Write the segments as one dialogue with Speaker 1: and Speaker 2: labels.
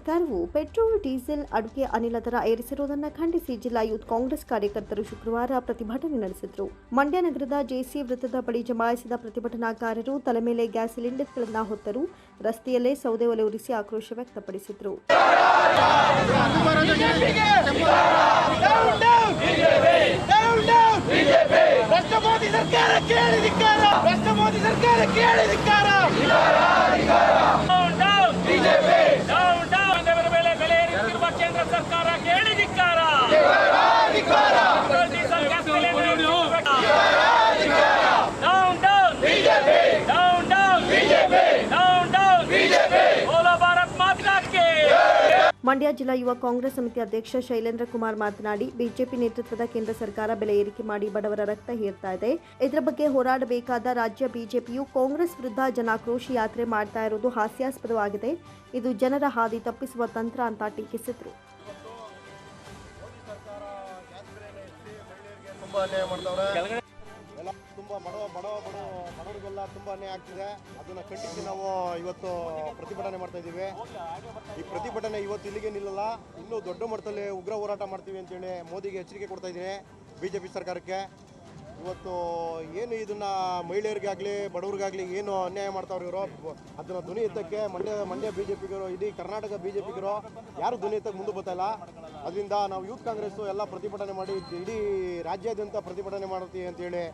Speaker 1: ಸರ್ಕಾರವು petrol diesel ಅಡುಗೆ ಅನಿಲ ದರ ಏರಿಸಿರುವುದನ್ನು ಖಂಡಿಸಿ ಜಿಲ್ಲಾ ಯೂತ್ ಕಾಂಗ್ರೆಸ್ ಕಾರ್ಯಕರ್ತರು ಶುಕ್ರವಾರ ಪ್ರತಿಭಟನೆ ನಡೆಸಿದರು ಮಂಡ್ಯ ನಗರದ ಜೆಸಿ ವೃತ್ತದ ಬಳಿ ಜಮಾಯಿಸಿದ ಪ್ರತಿಭಟನಾಕಾರರು ತಲೆ ಮೇಲೆ ಗ್ಯಾಸ್ ಸಿಲಿಂಡರ್ಗಳನ್ನು ಹೊತ್ತರು ರಸ್ತೆಯಲ್ಲೇ ಸೌದೆ ಒಲೆ ಉರಿಸಿ ಆಕ್ರೋಶ ವ್ಯಕ್ತಪಡಿಸಿದರು
Speaker 2: ಸರ್ಕಾರ
Speaker 1: ಮಂಡ್ಯ ಜಿಲ್ಲಾ ಯುವ ಕಾಂಗ್ರೆಸ್ ಸಮಿತಿ ಅಧ್ಯಕ್ಷ ಶೈಲೇಂದ್ರ ಕುಮಾರ್ ಮಾತನಾಡಿ, ಬಿಜೆಪಿ ನೇತೃತ್ವದ ಕೇಂದ್ರ ಸರ್ಕಾರ ಬೆಲೆ ಏರಿಕೆ ಮಾಡಿ ಬಡವರ ರಕ್ತ ಹೀರ್ತಾ ಇದೆ. ಇದರ ಬಗ್ಗೆ ಹೋರಾಡಬೇಕಾದ ರಾಜ್ಯ ಬಿಜೆಪಿಯು ಕಾಂಗ್ರೆಸ್ ವಿರುದ್ಧ ಜನಾಕ್ರೋಶ ಯಾತ್ರೆ ಮಾಡ್ತಾ ಇರುವುದು ಹಾಸ್ಯಾಸ್ಪದವಾಗಿದೆ. ಇದು ಜನರ ಹಾದಿ ತಪ್ಪಿಸುವ ತಂತ್ರ ಅಂತ ಟೀಕಿಸಿದರು.
Speaker 3: ತುಂಬಾ ಅನ್ಯಾಯ ಮಾಡ್ತಾವ್ರೆ ಎಲ್ಲ ತುಂಬಾ ಬಡವ ಬಡವ ಬಡವ ಬಡವರಿಗೆಲ್ಲ ತುಂಬಾ ಅನ್ಯಾಯ ಆಗ್ತಿದೆ. ಅದನ್ನ ಖಂಡಿಸಿ ನಾವು ಇವತ್ತು ಪ್ರತಿಭಟನೆ ಮಾಡ್ತಾ ಇದ್ದೀವಿ. ಈ ಪ್ರತಿಭಟನೆ ಇವತ್ತು ಇಲ್ಲಿಗೆ ನಿಲ್ಲಲ್ಲ. ಇನ್ನೂ ದೊಡ್ಡ ಮಟ್ಟದಲ್ಲಿ ಉಗ್ರ ಹೋರಾಟ ಮಾಡ್ತೀವಿ ಅಂತೇಳಿ ಮೋದಿಗೆ ಎಚ್ಚರಿಕೆ ಕೊಡ್ತಾ ಇದ್ದೀನಿ ಬಿಜೆಪಿ ಸರ್ಕಾರಕ್ಕೆ. ಇವತ್ತು ಏನು ಇದನ್ನ ಮಹಿಳೆಯರಿಗಾಗಲಿ, ಬಡವರಿಗಾಗಲಿ ಏನು ಅನ್ಯಾಯ ಮಾಡ್ತಾವ್ರು ಇವರು? ಅದನ್ನ ಧ್ವನಿ ಎತ್ತಕ್ಕೆ ಮಂಡ್ಯ ಮಂಡ್ಯ ಬಿ ಜೆ ಪಿಗರು ಇಡೀ ಕರ್ನಾಟಕ ಬಿ ಜೆ ಪಿಗರು ಯಾರು ಧ್ವನಿ ಎತ್ತಕ್ಕೆ ಮುಂದೆ ಬರ್ತಾಯಿಲ್ಲ ಅದರಿಂದ ನಾವು ಯೂತ್ ಕಾಂಗ್ರೆಸ್ಸು ಎಲ್ಲ ಪ್ರತಿಭಟನೆ ಮಾಡಿ, ಇಡೀ ರಾಜ್ಯಾದ್ಯಂತ ಪ್ರತಿಭಟನೆ ಮಾಡ್ತೀವಿ ಅಂತೇಳಿ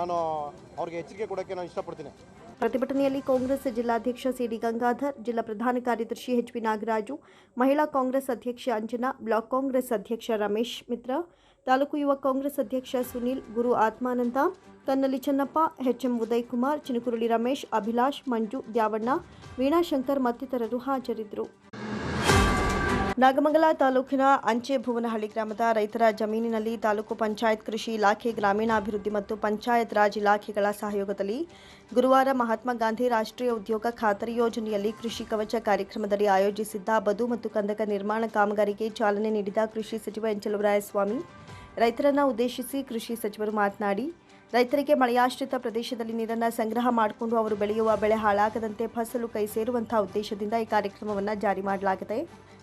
Speaker 3: ನಾನು ಅವ್ರಿಗೆ ಎಚ್ಚರಿಕೆ ಕೊಡೋಕ್ಕೆ ನಾನು ಇಷ್ಟಪಡ್ತೀನಿ.
Speaker 1: ಪ್ರತಿಭಟನೆಯಲ್ಲಿ ಕಾಂಗ್ರೆಸ್ ಜಿಲ್ಲಾಧ್ಯಕ್ಷ ಸಿಡಿ ಗಂಗಾಧರ್, ಜಿಲ್ಲಾ ಪ್ರಧಾನ ಕಾರ್ಯದರ್ಶಿ ಎಚ್ ಪಿ ನಾಗರಾಜು, ಮಹಿಳಾ ಕಾಂಗ್ರೆಸ್ ಅಧ್ಯಕ್ಷ ಅಂಜನಾ, ಬ್ಲಾಕ್ ಕಾಂಗ್ರೆಸ್ ಅಧ್ಯಕ್ಷ ರಮೇಶ್ ಮಿತ್ರ ತಾಲೂಕು ಯುವ ಕಾಂಗ್ರೆಸ್ ಅಧ್ಯಕ್ಷ ಸುನೀಲ್, ಗುರು ಆತ್ಮಾನಂದ ಕನ್ನಲಿ ಚೆನ್ನಪ್ಪ, ಎಚ್ಎಂ ಉದಯ್ ಕುಮಾರ್ ಚಿನುಕುರುಳಿ ರಮೇಶ್, ಅಭಿಲಾಷ್, ಮಂಜು, ದ್ಯಾವಣ್ಣ ವೀಣಾಶಂಕರ್ ಮತ್ತಿತರರು ಹಾಜರಿದ್ದರು. ನಾಗಮಂಗಲ ತಾಲೂಕಿನ ಅಂಚೆ ಭುವನಹಳ್ಳಿ ಗ್ರಾಮದ ರೈತರ ಜಮೀನಿನಲ್ಲಿ ತಾಲೂಕು ಪಂಚಾಯತ್ ಕೃಷಿ ಇಲಾಖೆ ಗ್ರಾಮೀಣಾಭಿವೃದ್ಧಿ ಮತ್ತು ಪಂಚಾಯತ್ ರಾಜ್ ಇಲಾಖೆಗಳ ಸಹಯೋಗದಲ್ಲಿ ಗುರುವಾರ ಮಹಾತ್ಮ ಗಾಂಧಿ ರಾಷ್ಟ್ರೀಯ ಉದ್ಯೋಗ ಖಾತರಿ ಯೋಜನೆಯಲ್ಲಿ ಕೃಷಿ ಕವಚ ಕಾರ್ಯಕ್ರಮದಲ್ಲಿ ಆಯೋಜಿಸಿದ್ದ ಬದು ಮತ್ತು ಕಂದಕ ನಿರ್ಮಾಣ ಕಾಮಗಾರಿಗೆ ಚಾಲನೆ ನೀಡಿದ ಕೃಷಿ ಸಚಿವ ಎಂಚಲುವರಾಯಸ್ವಾಮಿ ರೈತರನ್ನ ಉದ್ದೇಶಿಸಿ ಕೃಷಿ ಸಚಿವರು ಮಾತನಾಡಿ, ರೈತರಿಗೆ ಮಳೆಯಾಶ್ರಿತ ಪ್ರದೇಶದಲ್ಲಿ ನೀರನ್ನು ಸಂಗ್ರಹ ಮಾಡಿಕೊಂಡು ಅವರು ಬೆಳೆಯುವ ಬೆಳೆ ಹಾಳಾಗದಂತೆ ಫಸಲು ಕೈ ಸೇರುವಂತಹ ಉದ್ದೇಶದಿಂದ ಈ ಕಾರ್ಯಕ್ರಮವನ್ನು ಜಾರಿ ಮಾಡಲಾಗಿದೆ.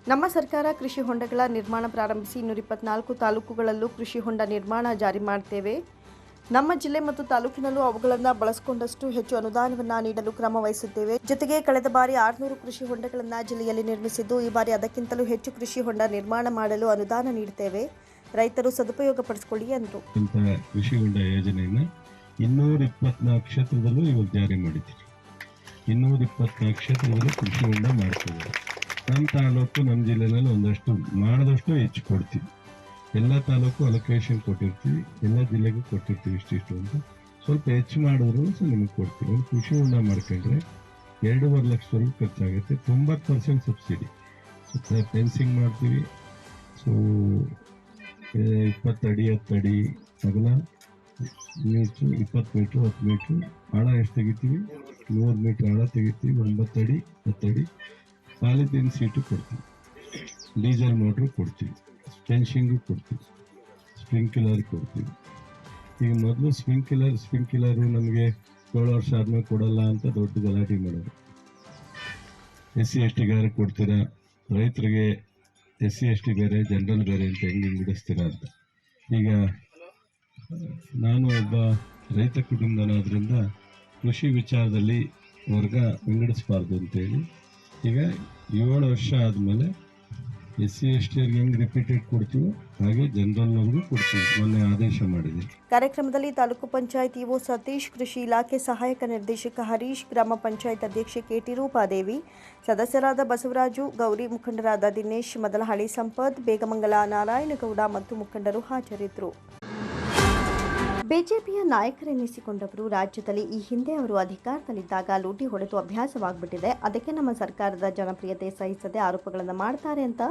Speaker 1: ನಮ್ಮ ಸರ್ಕಾರ ಕೃಷಿ ಹೊಂಡಗಳ ನಿರ್ಮಾಣ ಪ್ರಾರಂಭಿಸಿ ಇನ್ನೂರ ಇಪ್ಪತ್ನಾಲ್ಕು ತಾಲೂಕುಗಳಲ್ಲೂ ಕೃಷಿ ಹೊಂಡ ನಿರ್ಮಾಣ ಜಾರಿ ಮಾಡ್ತೇವೆ. ನಮ್ಮ ಜಿಲ್ಲೆ ಮತ್ತು ತಾಲೂಕಿನಲ್ಲೂ ಅವುಗಳನ್ನು ಬಳಸಿಕೊಂಡಷ್ಟು ಹೆಚ್ಚು ಅನುದಾನವನ್ನು ನೀಡಲು ಕ್ರಮ ವಹಿಸುತ್ತೇವೆ. ಜೊತೆಗೆ ಕಳೆದ ಬಾರಿ ಆರುನೂರು ಕೃಷಿ ಹೊಂಡಗಳನ್ನು ಜಿಲ್ಲೆಯಲ್ಲಿ ನಿರ್ಮಿಸಿದ್ದು, ಈ ಬಾರಿ ಅದಕ್ಕಿಂತಲೂ ಹೆಚ್ಚು ಕೃಷಿ ಹೊಂಡ ನಿರ್ಮಾಣ ಮಾಡಲು ಅನುದಾನ ನೀಡುತ್ತೇವೆ ರೈತರು ಸದುಪಯೋಗಪಡಿಸಿಕೊಳ್ಳಿ ಎಂದರು
Speaker 4: ಅಂತ ಕೃಷಿ ಹೊಂಡ ಯೋಜನೆಯನ್ನು ಇನ್ನೂರ ಇಪ್ಪತ್ನಾಲ್ಕು ಕ್ಷೇತ್ರದಲ್ಲೂ ಇವಾಗ ಜಾರಿ ಮಾಡಿದ್ದೀವಿ ಇನ್ನೂರ ಇಪ್ಪತ್ನಾಲ್ಕು ಕ್ಷೇತ್ರದಲ್ಲೂ ಕೃಷಿ ಹೊಂಡ ಮಾಡ್ತಿದ್ದಾರೆ. ನಮ್ಮ ತಾಲೂಕು ನಮ್ಮ ಜಿಲ್ಲೆನಲ್ಲಿ ಒಂದಷ್ಟು, ಮಾಡಿದಷ್ಟು ಹೆಚ್ಚು ಕೊಡ್ತೀವಿ. ಎಲ್ಲ ತಾಲೂಕು ಅಲೋಕೇಶನ್ ಕೊಟ್ಟಿರ್ತೀವಿ, ಎಲ್ಲ ಜಿಲ್ಲೆಗೂ ಕೊಟ್ಟಿರ್ತೀವಿ ಇಷ್ಟಿಷ್ಟು ಅಂತ. ಸ್ವಲ್ಪ ಹೆಚ್ಚು ಮಾಡಿದ್ರು ಸಹ ನಿಮಗೆ ಕೊಡ್ತೀವಿ. ಒಂದು ಕೃಷಿ ಹೊಂಡ ಮಾಡ್ಕೊಂಡ್ರೆ ಎರಡೂವರೆ ಲಕ್ಷವರೆಗೂ ಖರ್ಚಾಗುತ್ತೆ. ತೊಂಬತ್ತು ಪರ್ಸೆಂಟ್ ಸಬ್ಸಿಡಿ ಫೆನ್ಸಿಂಗ್ ಮಾಡ್ತೀವಿ. ಸೊ ಇಪ್ಪತ್ತು ಅಡಿ, ಹತ್ತು ಅಡಿ ಅಗಲ ಮೀಟ್ರು, ಇಪ್ಪತ್ತು ಮೀಟ್ರ್, ಹತ್ತು ಮೀಟ್ರು. ಆಳ ಎಷ್ಟು ತೆಗಿತೀವಿ? ನೂರು ಮೀಟ್ರ್ ಆಳ ತೆಗಿತೀವಿ, ಒಂಬತ್ತು ಅಡಿ, ಹತ್ತು ಅಡಿ. ಸೀಟು ಕೊಡ್ತೀವಿ. ಡೀಸೆಲ್ ಮೋಟ್ರು ಕೊಡ್ತೀವಿ. ಫೆನ್ಶಿಂಗು ಕೊಡ್ತೀವಿ. ಸ್ಪ್ರಿಂಕ್ಲರ್ ಕೊಡ್ತೀವಿ. ಈಗ ಮೊದಲು ಸ್ಪ್ರಿಂಕ್ಲರ್, ಸ್ಪ್ರಿಂಕ್ಲರು ನಮಗೆ ಏಳು ವರ್ಷ ಆದಮೇಲೆ ಕೊಡಲ್ಲ ಅಂತ ದೊಡ್ಡ ಗಲಾಟೆ ಮಾಡೋದು. ಎಸ್ ಸಿ ಎಸ್ ಟಿಗಾರ ಕೊಡ್ತೀರಾ? ರೈತರಿಗೆ ಎಸ್ ಸಿ ಎಸ್ ಟಿ ಬೇರೆ, ಜನರಲ್ ಬೇರೆ ಅಂತ ಹೆಂಗೆ ಬಿಡಿಸ್ತೀರ ಅಂತ. ಈಗ, ನಾನು ಒಬ್ಬ ರೈತ ಕುಟುಂಬನಾದ್ರಿಂದ ಕೃಷಿ ವಿಚಾರದಲ್ಲಿ ವರ್ಗ ವಿಂಗಡಿಸಬಾರ್ದು ಅಂತೇಳಿ, ಈಗ ಏಳು ವರ್ಷ ಆದಮೇಲೆ ಎಸ್ ಸಿ ರಿಪೀಟೆಡ್ ಕೊಡ್ತೀವೋ ಹಾಗೆ ಕೊಡ್ತೀವಿ. ಮೊನ್ನೆ ಆದೇಶ ಮಾಡಿದೆ.
Speaker 1: ಕಾರ್ಯಕ್ರಮದಲ್ಲಿ ತಾಲೂಕು ಪಂಚಾಯತ್ ಇಒ ಸತೀಶ್, ಕೃಷಿ ಇಲಾಖೆ ಸಹಾಯಕ ನಿರ್ದೇಶಕ ಹರೀಶ್, ಗ್ರಾಮ ಪಂಚಾಯತ್ ಅಧ್ಯಕ್ಷೆ ಕೆಟಿ ರೂಪಾದೇವಿ, ಸದಸ್ಯರಾದ ಬಸವರಾಜು, ಗೌರಿ ಮುಖಂಡರಾದ ದಿನೇಶ್, ಮದಲಹಳ್ಳಿ ಸಂಪತ್, ಬೇಗಮಂಗಲ ನಾರಾಯಣಗೌಡ ಮತ್ತು ಮುಖಂಡರು ಹಾಜರಿದ್ದರು. ಬಿಜೆಪಿಯ ನಾಯಕರೆನಿಸಿಕೊಂಡವರು ರಾಜ್ಯದಲ್ಲಿ ಈ ಹಿಂದೆ ಅವರು ಅಧಿಕಾರದಲ್ಲಿದ್ದಾಗ ಲೂಟಿ ಹೊಡೆದು ಅಭ್ಯಾಸವಾಗ್ಬಿಟ್ಟಿದೆ. ಅದಕ್ಕೆ ನಮ್ಮ ಸರ್ಕಾರದ ಜನಪ್ರಿಯತೆ ಸಹಿಸದೆ ಆರೋಪಗಳನ್ನು ಮಾಡ್ತಾರೆ ಅಂತ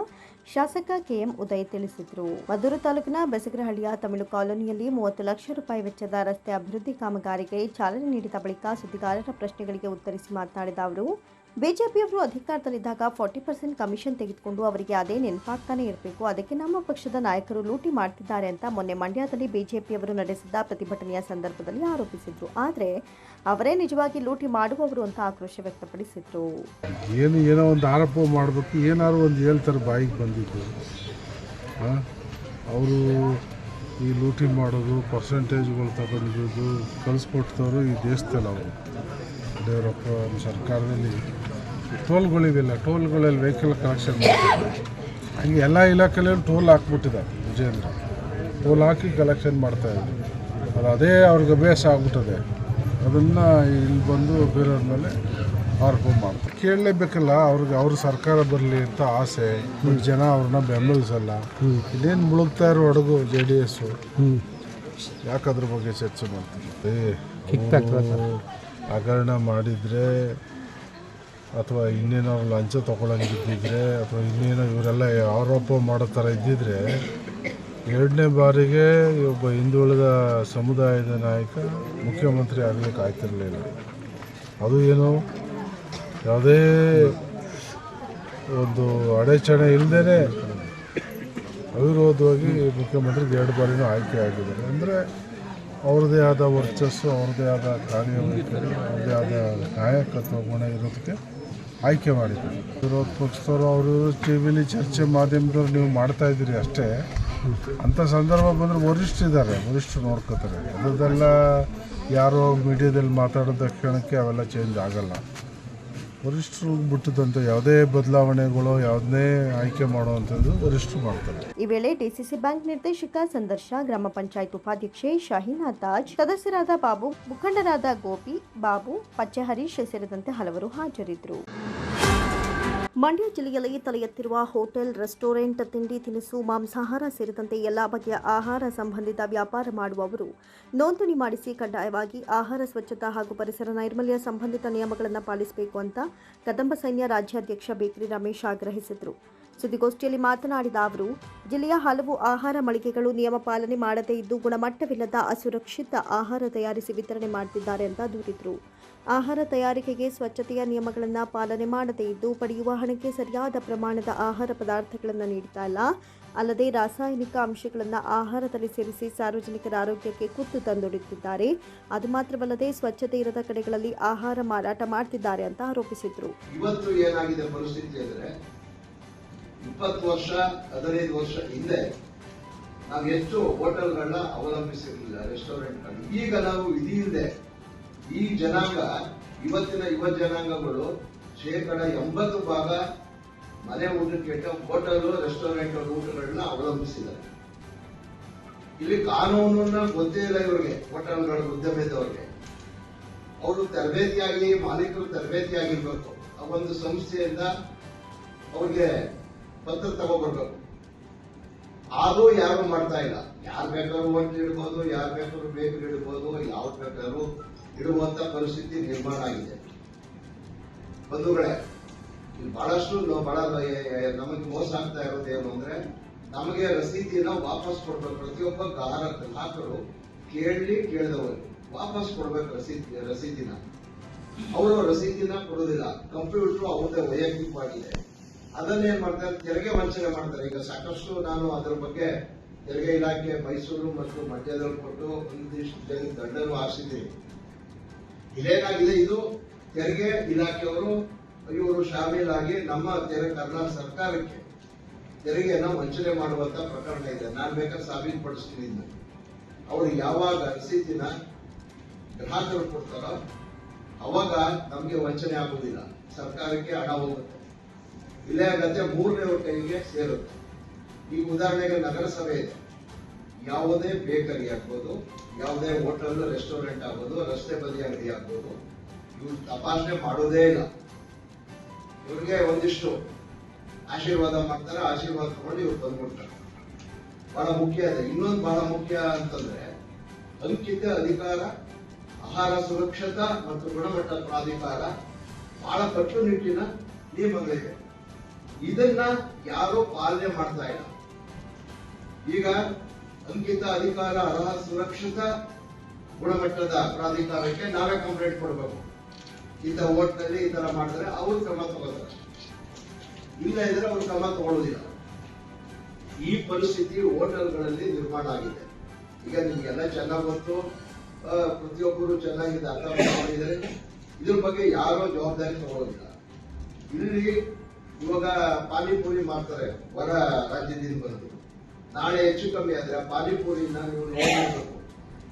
Speaker 1: ಶಾಸಕ ಕೆಎಂ ಉದಯ್ ತಿಳಿಸಿದರು. ಮದ್ದೂರು ತಾಲೂಕಿನ ಬೆಸಗರಹಳ್ಳಿಯ ತಮಿಳು ಕಾಲೋನಿಯಲ್ಲಿ ಮೂವತ್ತು ಲಕ್ಷ ರೂಪಾಯಿ ವೆಚ್ಚದ ರಸ್ತೆ ಅಭಿವೃದ್ಧಿ ಕಾಮಗಾರಿಗೆ ಚಾಲನೆ ನೀಡಿದ ಬಳಿಕ ಸುದ್ದಿಗಾರರ ಪ್ರಶ್ನೆಗಳಿಗೆ ಉತ್ತರಿಸಿ ಮಾತನಾಡಿದ ಅವರು ಬಿಜೆಪಿಯವರು ಅಧಿಕಾರದಲ್ಲಿದ್ದಾಗ ಫಾರ್ಟಿ ಪರ್ಸೆಂಟ್ ಕಮಿಷನ್ ತೆಗೆದುಕೊಂಡು ಅವರಿಗೆ ಅದೇ ನೆನಪಾಗ್ತಾನೆ ಇರಬೇಕು. ಅದಕ್ಕೆ ನಮ್ಮ ಪಕ್ಷದ ನಾಯಕರು ಲೂಟಿ ಮಾಡ್ತಿದ್ದಾರೆ ಅಂತ ಮೊನ್ನೆ ಮಂಡ್ಯದಲ್ಲಿ ಬಿಜೆಪಿಯವರು ನಡೆಸಿದ್ದ ಪ್ರತಿಭಟನೆಯ ಸಂದರ್ಭದಲ್ಲಿ ಆರೋಪಿಸಿದ್ರು. ಆದರೆ ಅವರೇ ನಿಜವಾಗಿ ಲೂಟಿ ಮಾಡುವವರು ಅಂತ ಆಕ್ರೋಶ ವ್ಯಕ್ತಪಡಿಸಿದ್ರು.
Speaker 5: ಏನು ಏನೋ ಒಂದು ಆರೋಪ ಮಾಡಬೇಕು, ಏನಾದ್ರು ಒಂದು ಹೇಳ್ತಾರೆ ಬಾಯಿಗೆ ಬಂದಿದ್ದು. ಅವರು ಈ ಲೂಟಿ ಮಾಡೋದು ಪರ್ಸೆಂಟೇಜ್ಗಳು ತಗೊಂಡಿದ್ದು ಕಳಿಸ್ಕೊಡ್ತವ್ರು ಈ ದೇಶದಲ್ಲಿ ಅವರು ಸರ್ಕಾರದಲ್ಲಿ ಟೋಲ್ಗಳಿವೆಲ್ಲ ಟೋಲ್ಗಳಲ್ಲಿ ವೆಹಿಕಲ್ ಕಲೆಕ್ಷನ್ ಮಾಡ್ತಾರೆ ಹಂಗೆ ಎಲ್ಲ ಇಲಾಖೆಯಲ್ಲಿ ಟೋಲ್ ಹಾಕ್ಬಿಟ್ಟಿದ್ದಾರೆ ವಿಜೇಂದ್ರ ಟೋಲ್ ಹಾಕಿ ಕಲೆಕ್ಷನ್ ಮಾಡ್ತಾಯಿದ್ರು ಅದು ಅದೇ ಅವ್ರಿಗೆ ಅಭ್ಯಾಸ ಆಗ್ಬಿಟ್ಟದೆ. ಅದನ್ನು ಇಲ್ಲಿ ಬಂದು ಬೇರೆಯವ್ರ ಮೇಲೆ ಆರೋಪ ಮಾಡ್ತಾರೆ. ಕೇಳಲೇಬೇಕಲ್ಲ ಅವ್ರಿಗೆ ಅವ್ರ ಸರ್ಕಾರ ಬರಲಿ ಅಂತ ಆಸೆ. ಜನ ಅವ್ರನ್ನ ಬೆಂಬಲಿಸಲ್ಲ. ಇಲ್ಲೇನು ಮುಳುಗ್ತಾ ಇರೋ ಹಡಗು ಜೆ ಡಿ ಎಸ್ಸು ಯಾಕದ್ರ ಬಗ್ಗೆ ಚರ್ಚೆ ಮಾಡ್ತೀವಿ? ಅವ್ರು ಹಗರಣ ಮಾಡಿದರೆ ಅಥವಾ ಇನ್ನೇನಾದ್ರು ಲಂಚ ತೊಗೊಳಂಗಿದ್ದಿದ್ರೆ ಅಥವಾ ಇನ್ನೇನೋ ಇವರೆಲ್ಲ ಆರೋಪ ಮಾಡೋ ಥರ ಇದ್ದಿದ್ರೆ ಎರಡನೇ ಬಾರಿಗೆ ಒಬ್ಬ ಹಿಂದುಳಿದ ಸಮುದಾಯದ ನಾಯಕ ಮುಖ್ಯಮಂತ್ರಿ ಆಗಲಿಕ್ಕೆ ಆಯ್ತಿರಲಿಲ್ಲ ಅದು ಏನು? ಯಾವುದೇ ಒಂದು ಅಡೆಚಣೆ ಇಲ್ಲದೇ ಅವಿರೋಧವಾಗಿ ಮುಖ್ಯಮಂತ್ರಿಗೆ ಎರಡು ಬಾರಿನೂ ಆಯ್ಕೆ ಆಗಿದ್ದಾರೆ. ಅಂದರೆ ಅವ್ರದ್ದೇ ಆದ ವರ್ಚಸ್ಸು, ಅವ್ರದ್ದೇ ಆದ ಕಾರ್ಯವೈಖರಿ ಅವ್ರದ್ದೇ ಆದ ನಾಯಕತ್ವ ಗುಣ ಇರೋದಕ್ಕೆ ಆಯ್ಕೆ ಮಾಡಿದ್ರು. ವಿರೋಧ ಪಕ್ಷದವರು, ಅವರು ಟಿ ವಿಲಿ ಚರ್ಚೆ ಮಾಧ್ಯಮದವ್ರು ನೀವು ಮಾಡ್ತಾ ಇದ್ದೀರಿ ಅಷ್ಟೇ. ಅಂಥ ಸಂದರ್ಭ ಬಂದರೆ ವರಿಷ್ಠರಿದ್ದಾರೆ ವರಿಷ್ಠರು ನೋಡ್ಕೋತಾರೆ. ಅದೆಲ್ಲ ಯಾರೋ ಮೀಡಿಯಾದಲ್ಲಿ ಮಾತಾಡೋದಕ್ಕೆ ಕ್ಷಣಕ್ಕೆ ಅವೆಲ್ಲ ಚೇಂಜ್ ಆಗಲ್ಲ. ವರಿಷ್ಠರು ಬಿಟ್ಟದಂತ ಯಾವುದೇ ಬದಲಾವಣೆಗಳು, ಯಾವುದೇ ಆಯ್ಕೆ ಮಾಡುವಂಥದ್ದು ವರಿಷ್ಠರು ಮಾಡ್ತಾರೆ.
Speaker 1: ಈ ವೇಳೆ ಡಿಸಿಸಿ ಬ್ಯಾಂಕ್ ನಿರ್ದೇಶಕ ಸಂದರ್ಶ, ಗ್ರಾಮ ಪಂಚಾಯತ್ ಉಪಾಧ್ಯಕ್ಷೆ ಶಹೀನಾ ತಾಜ್ ಸದಸ್ಯರಾದ ಬಾಬು, ಮುಖಂಡರಾದ ಗೋಪಿ, ಬಾಬು ಪಚ್ಚೆ ಹರೀಶ್ ಸೇರಿದಂತೆ ಹಲವರು ಹಾಜರಿದ್ದರು. ಮಂಡ್ಯ ಜಿಲ್ಲೆಯಲ್ಲಿ ತಲೆ ಎತ್ತಿರುವ ಹೋಟೆಲ್, ರೆಸ್ಟೋರೆಂಟ್, ತಿಂಡಿ, ತಿನಿಸು ಮಾಂಸಾಹಾರ ಸೇರಿದಂತೆ ಎಲ್ಲ ಬಗೆಯ ಆಹಾರ ಸಂಬಂಧಿತ ವ್ಯಾಪಾರ ಮಾಡುವವರು ನೋಂದಣಿ ಮಾಡಿಸಿ ಕಡ್ಡಾಯವಾಗಿ ಆಹಾರ ಸ್ವಚ್ಛತಾ ಹಾಗೂ ಪರಿಸರ ನೈರ್ಮಲ್ಯ ಸಂಬಂಧಿತ ನಿಯಮಗಳನ್ನು ಪಾಲಿಸಬೇಕು ಅಂತ ಕದಂಬ ಸೈನ್ಯ ರಾಜ್ಯಾಧ್ಯಕ್ಷ ಬೇಕ್ರಿ ರಮೇಶ್ ಆಗ್ರಹಿಸಿದರು. ಸುದ್ದಿಗೋಷ್ಠಿಯಲ್ಲಿ ಮಾತನಾಡಿದ ಅವರು, ಜಿಲ್ಲೆಯ ಹಲವು ಆಹಾರ ಮಳಿಗೆಗಳು ನಿಯಮ ಪಾಲನೆ ಮಾಡದೇ ಇದ್ದು ಗುಣಮಟ್ಟವಿಲ್ಲದ ಅಸುರಕ್ಷಿತ ಆಹಾರ ತಯಾರಿಸಿ ವಿತರಣೆ ಮಾಡುತ್ತಿದ್ದಾರೆ ಅಂತ ದೂರಿದರು. ಆಹಾರ ತಯಾರಿಕೆಗೆ ಸ್ವಚ್ಛತೆಯ ನಿಯಮಗಳನ್ನು ಪಾಲನೆ ಮಾಡದೇ ಇದ್ದು, ಪಡೆಯುವ ಹಣಕ್ಕೆ ಸರಿಯಾದ ಪ್ರಮಾಣದ ಆಹಾರ ಪದಾರ್ಥಗಳನ್ನು ನೀಡ್ತಾ ಇಲ್ಲ. ಅಲ್ಲದೆ ರಾಸಾಯನಿಕ ಅಂಶಗಳನ್ನು ಆಹಾರದಲ್ಲಿ ಸೇರಿಸಿ ಸಾರ್ವಜನಿಕರ ಆರೋಗ್ಯಕ್ಕೆ ಕುತ್ತು ತಂದೊಡ್ಡುತ್ತಿದ್ದಾರೆ ಅದು ಮಾತ್ರವಲ್ಲದೆ ಸ್ವಚ್ಛತೆ ಇರದ ಕಡೆಗಳಲ್ಲಿ ಆಹಾರ ಮಾರಾಟ ಮಾಡ್ತಿದ್ದಾರೆ ಅಂತ ಆರೋಪಿಸಿದ್ರು.
Speaker 6: ಇವತ್ತು ಏನಾಗಿದೆ ಪರಿಸ್ಥಿತಿ ಅಂದ್ರೆ, ಇಪ್ಪತ್ತು ವರ್ಷ, ಹದಿನೈದು ವರ್ಷ ಹಿಂದೆ ನಾವು ಹೆಚ್ಚು ಹೋಟೆಲ್ಗಳನ್ನ ಅವಲಂಬಿಸಿರಲಿಲ್ಲ ರೆಸ್ಟೋರೆಂಟ್ ಈಗ ನಾವು ಇದಿಲ್ಲದೆ ಈ ಜನಾಂಗ, ಇವತ್ತಿನ ಯುವ ಜನಾಂಗಗಳು ಶೇಕಡ ಎಂಬತ್ತು ಭಾಗ ಮನೆ ಊಟಕ್ಕೆ ಹೋಟೆಲ್, ರೆಸ್ಟೋರೆಂಟ್ ಊಟಗಳನ್ನ ಅವಲಂಬಿಸಿದ್ದಾರೆ. ಇಲ್ಲಿ ಕಾನೂನನ್ನ ಗೊತ್ತೇ ಇಲ್ಲ ಇವರಿಗೆ, ಹೋಟೆಲ್ಗಳ ಉದ್ಯಮದವರಿಗೆ. ಅವರು ತರಬೇತಿಯಾಗಿ ಮಾಲೀಕರು ತರಬೇತಿಯಾಗಿರ್ಬೇಕು. ಆ ಒಂದು ಸಂಸ್ಥೆಯಿಂದ ಅವ್ರಿಗೆ ಪತ್ರ ತಗೋಬರ್ಬೇಕು. ಆದರೂ ಯಾರು ಮಾಡ್ತಾ ಇಲ್ಲ. ಯಾರು ಬೇಕಾದ್ರೂ ಹೋಟ್ಲ್ ಇಡ್ಬೋದು, ಯಾರು ಬೇಕಾದ್ರೂ ಬೇಕರಿ ಇಡ್ಬೋದು, ಯಾವ್ದು ಬೇಕಾದ್ರೂ ಇಡುವಂತ ಪರಿಸ್ಥಿತಿ ನಿರ್ಮಾಣ ಆಗಿದೆ. ಬಂಧುಗಳೇ, ಇಲ್ಲಿ ಬಹಳಷ್ಟು ಬಹಳ ನಮಗೆ ಮೋಸ ಆಗ್ತಾ ಇರೋದು ಏನು ಅಂದ್ರೆ, ನಮಗೆ ರಸೀದಿನ ವಾಪಸ್ ಕೊಡ್ಬೇಕು. ಪ್ರತಿಯೊಬ್ಬ ಗ್ರಾಹಕ ಗ್ರಾಹಕರು ಕೇಳಲಿ ಕೇಳಿದವರು ವಾಪಸ್ ಕೊಡ್ಬೇಕು ರಸೀದಿ, ರಸೀದಿನ. ಅವರು ರಸೀದಿನ ಕೊಡೋದಿಲ್ಲ ಕಂಪ್ಯೂಟರ್ ಅವ್ರದ್ದೇ ವೈಯಕ್ತಿಕವಾಗಿದೆ. ಅದನ್ನೇನ್ ಮಾಡ್ತಾರೆ? ತೆರಿಗೆ ವಂಚನೆ ಮಾಡ್ತಾರೆ. ಈಗ ಸಾಕಷ್ಟು ನಾನು ಅದರ ಬಗ್ಗೆ ತೆರಿಗೆ ಇಲಾಖೆ ಮೈಸೂರು ಮತ್ತು ಮಂಡ್ಯದಲ್ಲಿ ಕೊಟ್ಟು ಒಂದಿಷ್ಟು ಜನ ದಂಡನು ಹಾರಿಸಿದ್ದೀನಿ. ಇಲ್ಲೇನಾಗಿದೆ ಇದು? ತೆರಿಗೆ ಇಲಾಖೆಯವರು, ಇವರು ಶಾಮೀಲಾಗಿ ನಮ್ಮ ಕರ್ನಾಟಕ ಸರ್ಕಾರಕ್ಕೆ ತೆರಿಗೆಯನ್ನು ವಂಚನೆ ಮಾಡುವಂತ ಪ್ರಕರಣ ಇದೆ. ನಾನು ಬೇಕಾದ್ರೆ ಸಾಬೀತುಪಡಿಸ್ತೀನಿ. ಅವರು ಯಾವಾಗ ರಸೀದಿನ ಗ್ರಾಹಕರು ಕೊಡ್ತಾರೋ, ಅವಾಗ ನಮಗೆ ವಂಚನೆ ಆಗುದಿಲ್ಲ ಸರ್ಕಾರಕ್ಕೆ ಹಣ ಹೋಗುತ್ತೆ. ಇಲ್ಲೇ ಆಗತ್ತೆ, ಮೂರನೇ ಕೈಗೆ ಸೇರುತ್ತೆ. ಈಗ ಉದಾಹರಣೆಗೆ ನಗರಸಭೆ ಇದೆ. ಯಾವುದೇ ಬೇಕರಿ ಆಗ್ಬೋದು ಯಾವುದೇ ಹೋಟೆಲ್ ರೆಸ್ಟೋರೆಂಟ್ ಆಗ್ಬೋದು, ರಸ್ತೆ ಬದಿ ಅಂಗಡಿ ಆಗ್ಬೋದು. ಇವ್ರು ತಪಾಸಣೆ ಮಾಡೋದೇ ಇಲ್ಲ. ಇವ್ರಿಗೆ ಒಂದಿಷ್ಟು ಆಶೀರ್ವಾದ ಮಾಡ್ತಾರೆ, ಆಶೀರ್ವಾದ ತಗೊಂಡು ಇವ್ರು ಬಂದ್ಬಿಡ್ತಾರೆ. ಬಹಳ ಮುಖ್ಯ ಇದೆ. ಇನ್ನೊಂದು ಬಹಳ ಮುಖ್ಯ ಅಂತಂದ್ರೆ, ಅಂಕಿತ ಅಧಿಕಾರ, ಆಹಾರ ಸುರಕ್ಷತಾ ಮತ್ತು ಗುಣಮಟ್ಟ ಪ್ರಾಧಿಕಾರ ಬಹಳ ಕಟ್ಟುನಿಟ್ಟಿನ ನಿಯಮಗಳಿವೆ ಇದನ್ನ ಯಾರು ಪಾಲನೆ ಮಾಡ್ತಾ ಇಲ್ಲ. ಈಗ ಅಂಕಿತ ಅಧಿಕಾರ ಸುರಕ್ಷಿತ ಗುಣಮಟ್ಟದ ಪ್ರಾಧಿಕಾರಕ್ಕೆ ನಾವೇ ಕಂಪ್ಲೇಂಟ್ ಕೊಡಬೇಕು. ಇಂಥ ಓಟ್ನಲ್ಲಿ ಈ ತರ ಮಾಡಿದ್ರೆ ಅವ್ರು ಕ್ರಮ ತಗೋತಾರೆ. ಇಲ್ಲ ಇದ್ರೆ ಅವ್ರು ಕ್ರಮ ತಗೊಳ್ಳೋದಿಲ್ಲ ಈ ಪರಿಸ್ಥಿತಿ ಹೋಟೆಲ್ಗಳಲ್ಲಿ ನಿರ್ಮಾಣ ಆಗಿದೆ. ಈಗ ನಿಮ್ಗೆಲ್ಲ ಚೆನ್ನಾಗಿ ಗೊತ್ತು. ಪ್ರತಿಯೊಬ್ಬರು ಚೆನ್ನಾಗಿ ಅರ್ಥ ಮಾಡಿದ್ದಾರೆ. ಇದ್ರ ಬಗ್ಗೆ ಯಾರೋ ಜವಾಬ್ದಾರಿ ತಗೊಳ್ಳೋದಿಲ್ಲ ಇಲ್ಲಿ ಇವಾಗ ಪಾನಿಪುರಿ ಮಾಡ್ತಾರೆ, ಹೊರ ರಾಜ್ಯದಿಂದ ಬಂದು. ನಾಳೆ ಹೆಚ್ಚು ಕಮ್ಮಿ ಆದ್ರೆ ಆ ಪಾನಿಪುರಿನ ನೀವು ನೋಡಬೇಕು.